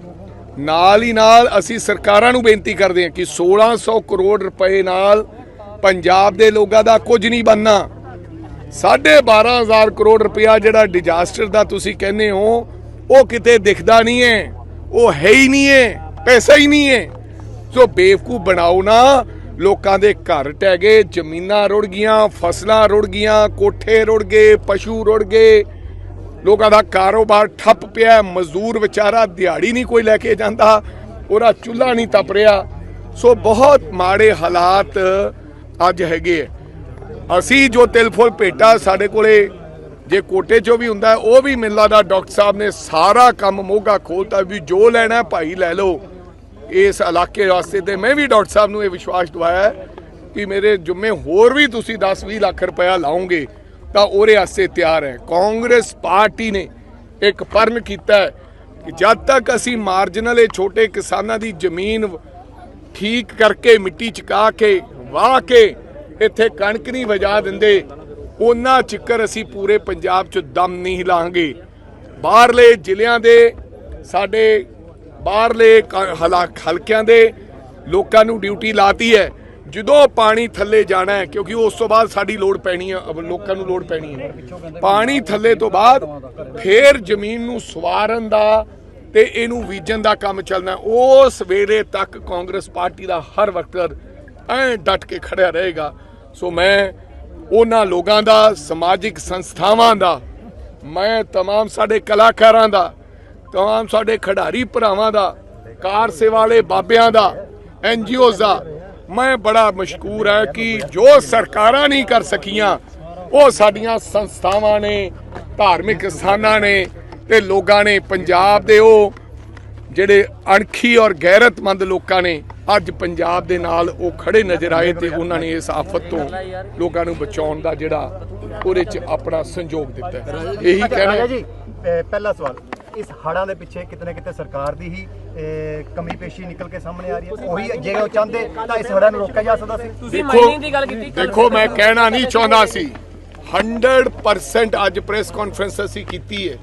ਨਾਲ ਹੀ ਨਾਲ ਅਸੀਂ ਸਰਕਾਰਾਂ ਨੂੰ ਬੇਨਤੀ ਕਰਦੇ ਹਾਂ ਕਿ 1600 ਕਰੋੜ ਰੁਪਏ ਨਾਲ ਪੰਜਾਬ ਦੇ ਲੋਕਾਂ ਦਾ ਕੁਝ ਨਹੀਂ ਬਣਨਾ। ਸਾਢੇ 12000 ਕਰੋੜ ਰੁਪਇਆ ਜਿਹੜਾ ਡਿਜ਼ਾਸਟਰ ਦਾ ਤੁਸੀਂ ਕਹਿੰਦੇ ਹੋ ਉਹ ਕਿਤੇ ਦਿਖਦਾ ਨਹੀਂ ਹੈ ਉਹ ਹੈ ਹੀ ਨਹੀਂ ਹੈ ਪੈਸਾ ਹੀ ਨਹੀਂ ਹੈ। ਸੋ ਬੇਵਕੂਫ ਬਣਾਓ ਨਾ, ਲੋਕਾਂ ਦੇ ਘਰ ਟਹਿ ਗਏ, ਜ਼ਮੀਨਾਂ ਰੁੜ ਗਈਆਂ, ਫਸਲਾਂ ਰੁੜ ਗਈਆਂ, ਕੋਠੇ ਰੁੜ ਗਏ, ਪਸ਼ੂ ਰੁੜ ਗਏ। ਲੋਕਾਂ ਦਾ ਕਾਰੋਬਾਰ ਠੱਪ ਪਿਆ, ਮਜ਼ਦੂਰ ਵਿਚਾਰਾ ਦਿਹਾੜੀ ਨਹੀਂ ਕੋਈ ਲੈ ਕੇ ਜਾਂਦਾ, ਉਹਦਾ ਚੁੱਲ੍ਹਾ ਨਹੀਂ ਤਪ ਰਿਹਾ। ਸੋ ਬਹੁਤ ਮਾੜੇ ਹਾਲਾਤ ਅੱਜ ਹੈਗੇ ਆ। ਅਸੀਂ ਜੋ ਤਿਲਫੁਲ ਭੇਟਾ ਸਾਡੇ ਕੋਲੇ, ਜੇ ਕੋਟੇ ਚੋਂ ਵੀ ਹੁੰਦਾ, ਉਹ ਵੀ ਮਿਲਦਾ ਦਾ ਡਾਕਟਰ ਸਾਹਿਬ ਨੇ ਸਾਰਾ ਕੰਮ ਮੋਗਾ ਖੋਲਤਾ ਵੀ ਜੋ ਲੈਣਾ ਭਾਈ ਲੈ ਲਓ। ਇਸ ਇਲਾਕੇ ਵਾਸਤੇ ਤੇ ਮੈਂ ਵੀ ਡਾਕਟਰ ਸਾਹਿਬ ਨੂੰ ਇਹ ਵਿਸ਼ਵਾਸ ਦਵਾਇਆ ਹੈ ਕਿ ਮੇਰੇ ਜੁਮੇ ਹੋਰ ਵੀ ਤੁਸੀਂ 10-20 ਲੱਖ ਰੁਪਇਆ ਲਾਉਂਗੇ ਤਾਂ ਉਹਦੇ ਵਾਸਤੇ ਤਿਆਰ ਹੈ। ਕਾਂਗਰਸ ਪਾਰਟੀ ਨੇ ਇੱਕ ਪਰਨ ਕੀਤਾ ਹੈ ਕਿ ਜਦ ਤੱਕ ਅਸੀਂ ਮਾਰਜਨਲ ਇਹ ਛੋਟੇ ਕਿਸਾਨਾਂ ਦੀ ਜ਼ਮੀਨ ਠੀਕ ਕਰਕੇ ਮਿੱਟੀ ਚਕਾ ਕੇ, ਵਾਹ ਕੇ ਇੱਥੇ ਕਣਕ ਨਹੀਂ ਵਜਾ ਦਿੰਦੇ, ਉਹਨਾਂ ਚਿੱਕਰ ਅਸੀਂ ਪੂਰੇ ਪੰਜਾਬ 'ਚ ਦਮ ਨਹੀਂ ਲਾਂਗੇ। ਬਾਹਰਲੇ ਜ਼ਿਲ੍ਹਿਆਂ ਦੇ ਸਾਡੇ ਬਾਹਰਲੇ ਕ- ਹਲਾ- ਹਲਕਿਆਂ ਦੇ ਲੋਕਾਂ ਨੂੰ ਡਿਊਟੀ ਲਾਤੀ ਹੈ ਜਦੋਂ ਪਾਣੀ ਥੱਲੇ ਜਾਣਾ ਹੈ ਕਿਉਂਕਿ ਉਸ ਤੋਂ ਬਾਅਦ ਸਾਡੀ ਲੋੜ ਪੈਣੀ ਹੈ ਅਬ ਲੋਕਾਂ ਨੂੰ ਲੋੜ ਪੈਣੀ ਹੈ ਪਾਣੀ ਥੱਲੇ ਤੋਂ ਬਾਅਦ ਫੇਰ ਜ਼ਮੀਨ ਨੂੰ ਸਵਾਰਨ ਦਾ ਤੇ ਇਹਨੂੰ ਬੀਜਣ ਦਾ ਕੰਮ ਚੱਲਣਾ ਉਸ ਵੇਲੇ ਤੱਕ ਕਾਂਗਰਸ ਪਾਰਟੀ ਦਾ ਹਰ ਵਕਤ ਐ ਡਟ ਕੇ ਖੜਿਆ ਰਹੇਗਾ ਸੋ ਮੈਂ ਉਹਨਾਂ ਲੋਕਾਂ ਦਾ ਸਮਾਜਿਕ ਸੰਸਥਾਵਾਂ ਦਾ ਮੈਂ तमाम ਸਾਡੇ ਕਲਾਕਾਰਾਂ ਦਾ ਤਮਾਮ ਸਾਡੇ ਖਿਡਾਰੀ ਭਰਾਵਾਂ ਦਾ ਕਾਰ ਸੇਵਾ ਵਾਲੇ ਬਾਬਿਆਂ ਦਾ ਐਨ ਜੀਓਜ਼ ਦਾ ਮੈਂ ਬੜਾ ਮਸ਼ਕੂਰ ਹਾਂ ਕਿ ਜੋ ਸਰਕਾਰਾਂ ਨਹੀਂ ਕਰ ਸਕੀਆਂ ਉਹ ਸਾਡੀਆਂ ਸੰਸਥਾਵਾਂ ਨੇ ਧਾਰਮਿਕ ਸਥਾਨਾਂ ਨੇ ਤੇ ਲੋਕਾਂ ਨੇ ਪੰਜਾਬ ਦੇ ਉਹ ਜਿਹੜੇ ਅਣਖੀ ਔਰ ਗੈਰਤਮੰਦ ਲੋਕਾਂ ਨੇ ਅੱਜ ਪੰਜਾਬ ਦੇ ਨਾਲ ਉਹ ਖੜੇ ਨਜ਼ਰ ਆਏ ਤੇ ਉਹਨਾਂ ਨੇ ਇਸ ਆਫਤ ਤੋਂ ਲੋਕਾਂ ਨੂੰ ਬਚਾਉਣ ਦਾ ਜਿਹੜਾ ਉਹਦੇ 'ਚ ਆਪਣਾ ਸੰਯੋਗ ਦਿੱਤਾ ਇਹੀ ਕਹਿਣਾ ਪਹਿਲਾ ਸਵਾਲ ਇਸ ਹੜਾਂ ਦੇ ਪਿੱਛੇ ਕਿਤੇ ਨਾ ਕਿਤੇ ਸਰਕਾਰ ਦੀ ਹੀ ਕਮੀ ਪੇਸ਼ੀ ਨਿਕਲ ਕੇ ਸਾਹਮਣੇ ਆ ਰਹੀ ਹੈ। ਉਹੀ ਜੇ ਉਹ ਚਾਹੁੰਦੇ ਤਾਂ ਇਸ ਹੜਾਂ ਨੂੰ ਰੋਕਿਆ ਜਾ ਸਕਦਾ ਸੀ। ਤੁਸੀਂ ਮਾਈਨਿੰਗ ਦੀ ਗੱਲ ਕੀਤੀ ਦੇਖੋ ਮੈਂ ਕਹਿਣਾ ਨਹੀਂ ਚਾਹੁੰਦਾ ਸੀ। 100% ਅੱਜ ਪ੍ਰੈਸ ਕਾਨਫਰੰਸ ਅਸੀਂ ਕੀਤੀ ਹੈ।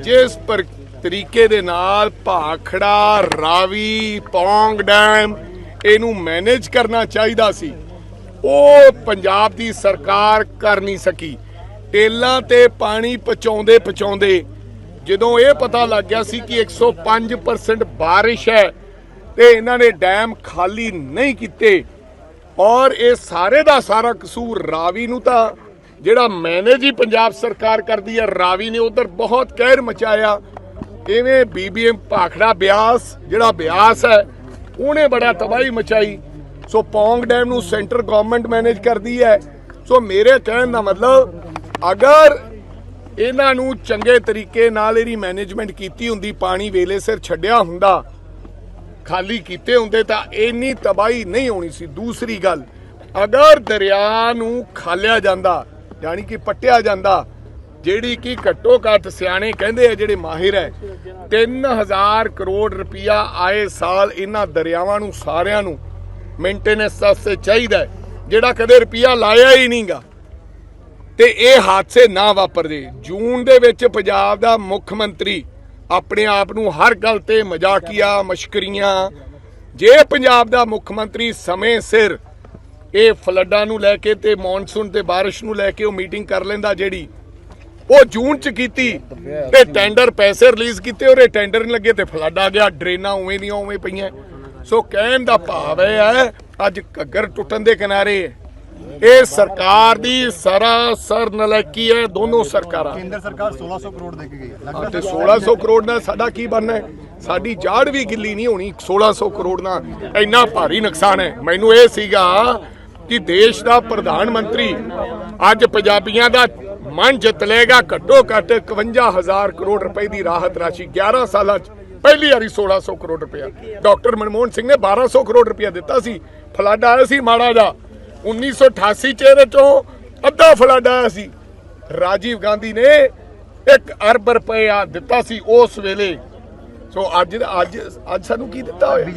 ਜਿਸ ਪਰ ਤਰੀਕੇ ਦੇ ਨਾਲ ਭਾਖੜਾ ਰਾਵੀ ਪੌਂਗ ਡੈਮ ਇਹਨੂੰ ਮੈਨੇਜ ਕਰਨਾ ਚਾਹੀਦਾ ਸੀ। ਉਹ ਪੰਜਾਬ ਦੀ ਸਰਕਾਰ ਕਰ ਨਹੀਂ ਸਕੀ। ਟੇਲਾਂ ਤੇ ਪਾਣੀ ਪਹੁੰਚਾਉਂਦੇ ਪਹੁੰਚਾਉਂਦੇ ਜਦੋਂ ਇਹ ਪਤਾ ਲੱਗ ਗਿਆ ਸੀ ਕਿ 105% ਬਾਰਿਸ਼ ਹੈ, ਤੇ ਇਹਨਾਂ ਨੇ ਡੈਮ ਖਾਲੀ ਨਹੀਂ ਕੀਤੇ। ਔਰ ਇਹ ਸਾਰੇ ਦਾ ਸਾਰਾ ਕਸੂਰ ਰਾਵੀ ਨੂੰ ਤਾਂ, ਜਿਹੜਾ ਮੈਨੇਜ ਹੀ ਪੰਜਾਬ ਸਰਕਾਰ ਕਰਦੀ ਹੈ, ਰਾਵੀ ਨੇ ਉਧਰ ਬਹੁਤ ਕਹਿਰ ਮਚਾਇਆ। ਇਵੇਂ ਬੀਬੀਐਮ ਭਾਖੜਾ ਬਿਆਸ, ਜਿਹੜਾ ਬਿਆਸ ਹੈ, ਉਹਨੇ ਬੜਾ ਤਬਾਹੀ ਮਚਾਈ। ਸੋ ਪੌਂਗ ਡੈਮ ਨੂੰ ਸੈਂਟਰ ਗਵਰਨਮੈਂਟ ਮੈਨੇਜ ਕਰਦੀ ਹੈ। ਸੋ ਮੇਰੇ ਕਹਿਣ ਦਾ ਮਤਲਬ, ਅਗਰ ਇਹਨਾਂ ਨੂੰ ਚੰਗੇ ਤਰੀਕੇ ਨਾਲ ਇਹਦੀ ਮੈਨੇਜਮੈਂਟ ਕੀਤੀ ਹੁੰਦੀ, ਪਾਣੀ ਵੇਲੇ ਸਿਰ ਛੱਡਿਆ ਹੁੰਦਾ, ਖਾਲੀ ਕੀਤੇ ਹੁੰਦੇ ਤਾਂ ਇੰਨੀ ਤਬਾਹੀ ਨਹੀਂ ਹੋਣੀ ਸੀ। ਦੂਸਰੀ ਗੱਲ, ਅਗਰ ਦਰਿਆ ਨੂੰ ਖਾਲਿਆ ਜਾਂਦਾ, ਯਾਨੀ ਕਿ ਪੱਟਿਆ ਜਾਂਦਾ, ਜਿਹੜੀ ਕਿ ਘੱਟੋ ਘੱਟ ਸਿਆਣੇ ਕਹਿੰਦੇ ਆ, ਜਿਹੜੇ ਮਾਹਿਰ ਹੈ 3000 ਕਰੋੜ ਰੁਪਇਆ ਆਏ ਸਾਲ ਇਹਨਾਂ ਦਰਿਆਵਾਂ ਨੂੰ, ਸਾਰਿਆਂ ਨੂੰ ਮੇਨਟੇਨੈਂਸ ਵਾਸਤੇ ਚਾਹੀਦਾ ਜਿਹੜਾ ਕਦੇ ਰੁਪਇਆ ਲਾਇਆ ਹੀ ਨਹੀਂਗਾ ਤੇ ਇਹ ਹਾਦਸੇ ਨਾ ਵਾਪਰਦੇ। ਜੂਨ ਦੇ ਵਿੱਚ ਪੰਜਾਬ ਦਾ ਮੁੱਖ ਮੰਤਰੀ ਆਪਣੇ ਆਪ ਨੂੰ ਹਰ ਗੱਲ ਤੇ ਮਜ਼ਾਕੀਆ, ਮਸ਼ਕਰੀਆਂ। ਜੇ ਪੰਜਾਬ ਦਾ ਮੁੱਖ ਮੰਤਰੀ ਸਮੇਂ ਸਿਰ ਇਹ ਫਲੱਡਾਂ ਨੂੰ ਲੈ ਕੇ ਤੇ ਮੌਨਸੂਨ ਤੇ ਬਾਰਿਸ਼ ਨੂੰ ਲੈ ਕੇ ਉਹ ਮੀਟਿੰਗ ਕਰ ਲੈਂਦਾ ਜਿਹੜੀ ਉਹ ਜੂਨ ਚ ਕੀਤੀ ਤੇ ਟੈਂਡਰ ਪੈਸੇ ਰਿਲੀਜ਼ ਕੀਤੇ ਉਹਦੇ ਟੈਂਡਰ ਨਹੀਂ ਲੱਗੇ ਤੇ ਫਲੱਡ ਆ ਗਿਆ, ਡਰੇਨਾਂ ਉਵੇਂ ਦੀਆਂ ਉਵੇਂ ਪਈਆਂ। ਸੋ ਕਹਿਣ ਦਾ ਭਾਵ ਇਹ ਹੈ, ਅੱਜ ਘੱਗਰ ਟੁੱਟਣ ਦੇ ਕਿਨਾਰੇ ਹੈ ਇਹ ਸਰਕਾਰ ਦੀ ਸਰਾਸਰ ਨਲਾਇਕੀ ਹੈ ਦੋਨੋਂ ਸਰਕਾਰਾਂ। ਕੇਂਦਰ ਸਰਕਾਰ 1600 ਕਰੋੜ ਦੇ ਕੇ ਗਈ ਹੈ। ਤੇ 1600 ਕਰੋੜ ਨਾਲ ਸਾਡਾ ਕੀ ਬਣਨਾ ਹੈ? ਸਾਡੀ ਜਾੜ ਵੀ ਗਿੱਲੀ ਨਹੀਂ ਹੋਣੀ 1600 ਕਰੋੜ ਨਾਲ ਇੰਨਾ ਭਾਰੀ ਨੁਕਸਾਨ ਹੈ। ਮੈਨੂੰ ਇਹ ਸੀਗਾ ਕਿ ਦੇਸ਼ ਦਾ ਪ੍ਰਧਾਨ ਮੰਤਰੀ ਅੱਜ ਪੰਜਾਬੀਆਂ ਦਾ ਮਨ ਜਿੱਤ ਲਏਗਾ ਘੱਟੋ ਘੱਟ 51000 ਕਰੋੜ ਰੁਪਏ ਦੀ ਰਾਹਤ ਰਾਸ਼ੀ। 11 ਸਾਲਾਂ 'ਚ ਪਹਿਲੀ ਵਾਰੀ 1600 ਕਰੋੜ ਰੁਪਇਆ। ਡਾਕਟਰ ਮਨਮੋਹਨ ਸਿੰਘ ਨੇ 1200 ਕਰੋੜ ਰੁਪਇਆ ਦਿੱਤਾ ਸੀ। ਫਲੱਡ ਆਇਆ ਸੀ ਮਾੜਾ ਜਾ 1988 ਚ ਇਹਦੇ ਚੋਂ ਅੱਧਾ ਫਲੱਡ ਆਇਆ ਸੀ। ਰਾਜੀਵ ਗਾਂਧੀ ਨੇ 1 ਅਰਬ ਰੁਪਇਆ ਦਿੱਤਾ ਸੀ ਉਸ ਵੇਲੇ। ਸੋ ਅੱਜ ਅੱਜ ਅੱਜ ਸਾਨੂੰ ਕੀ ਦਿੱਤਾ ਹੋਇਆ?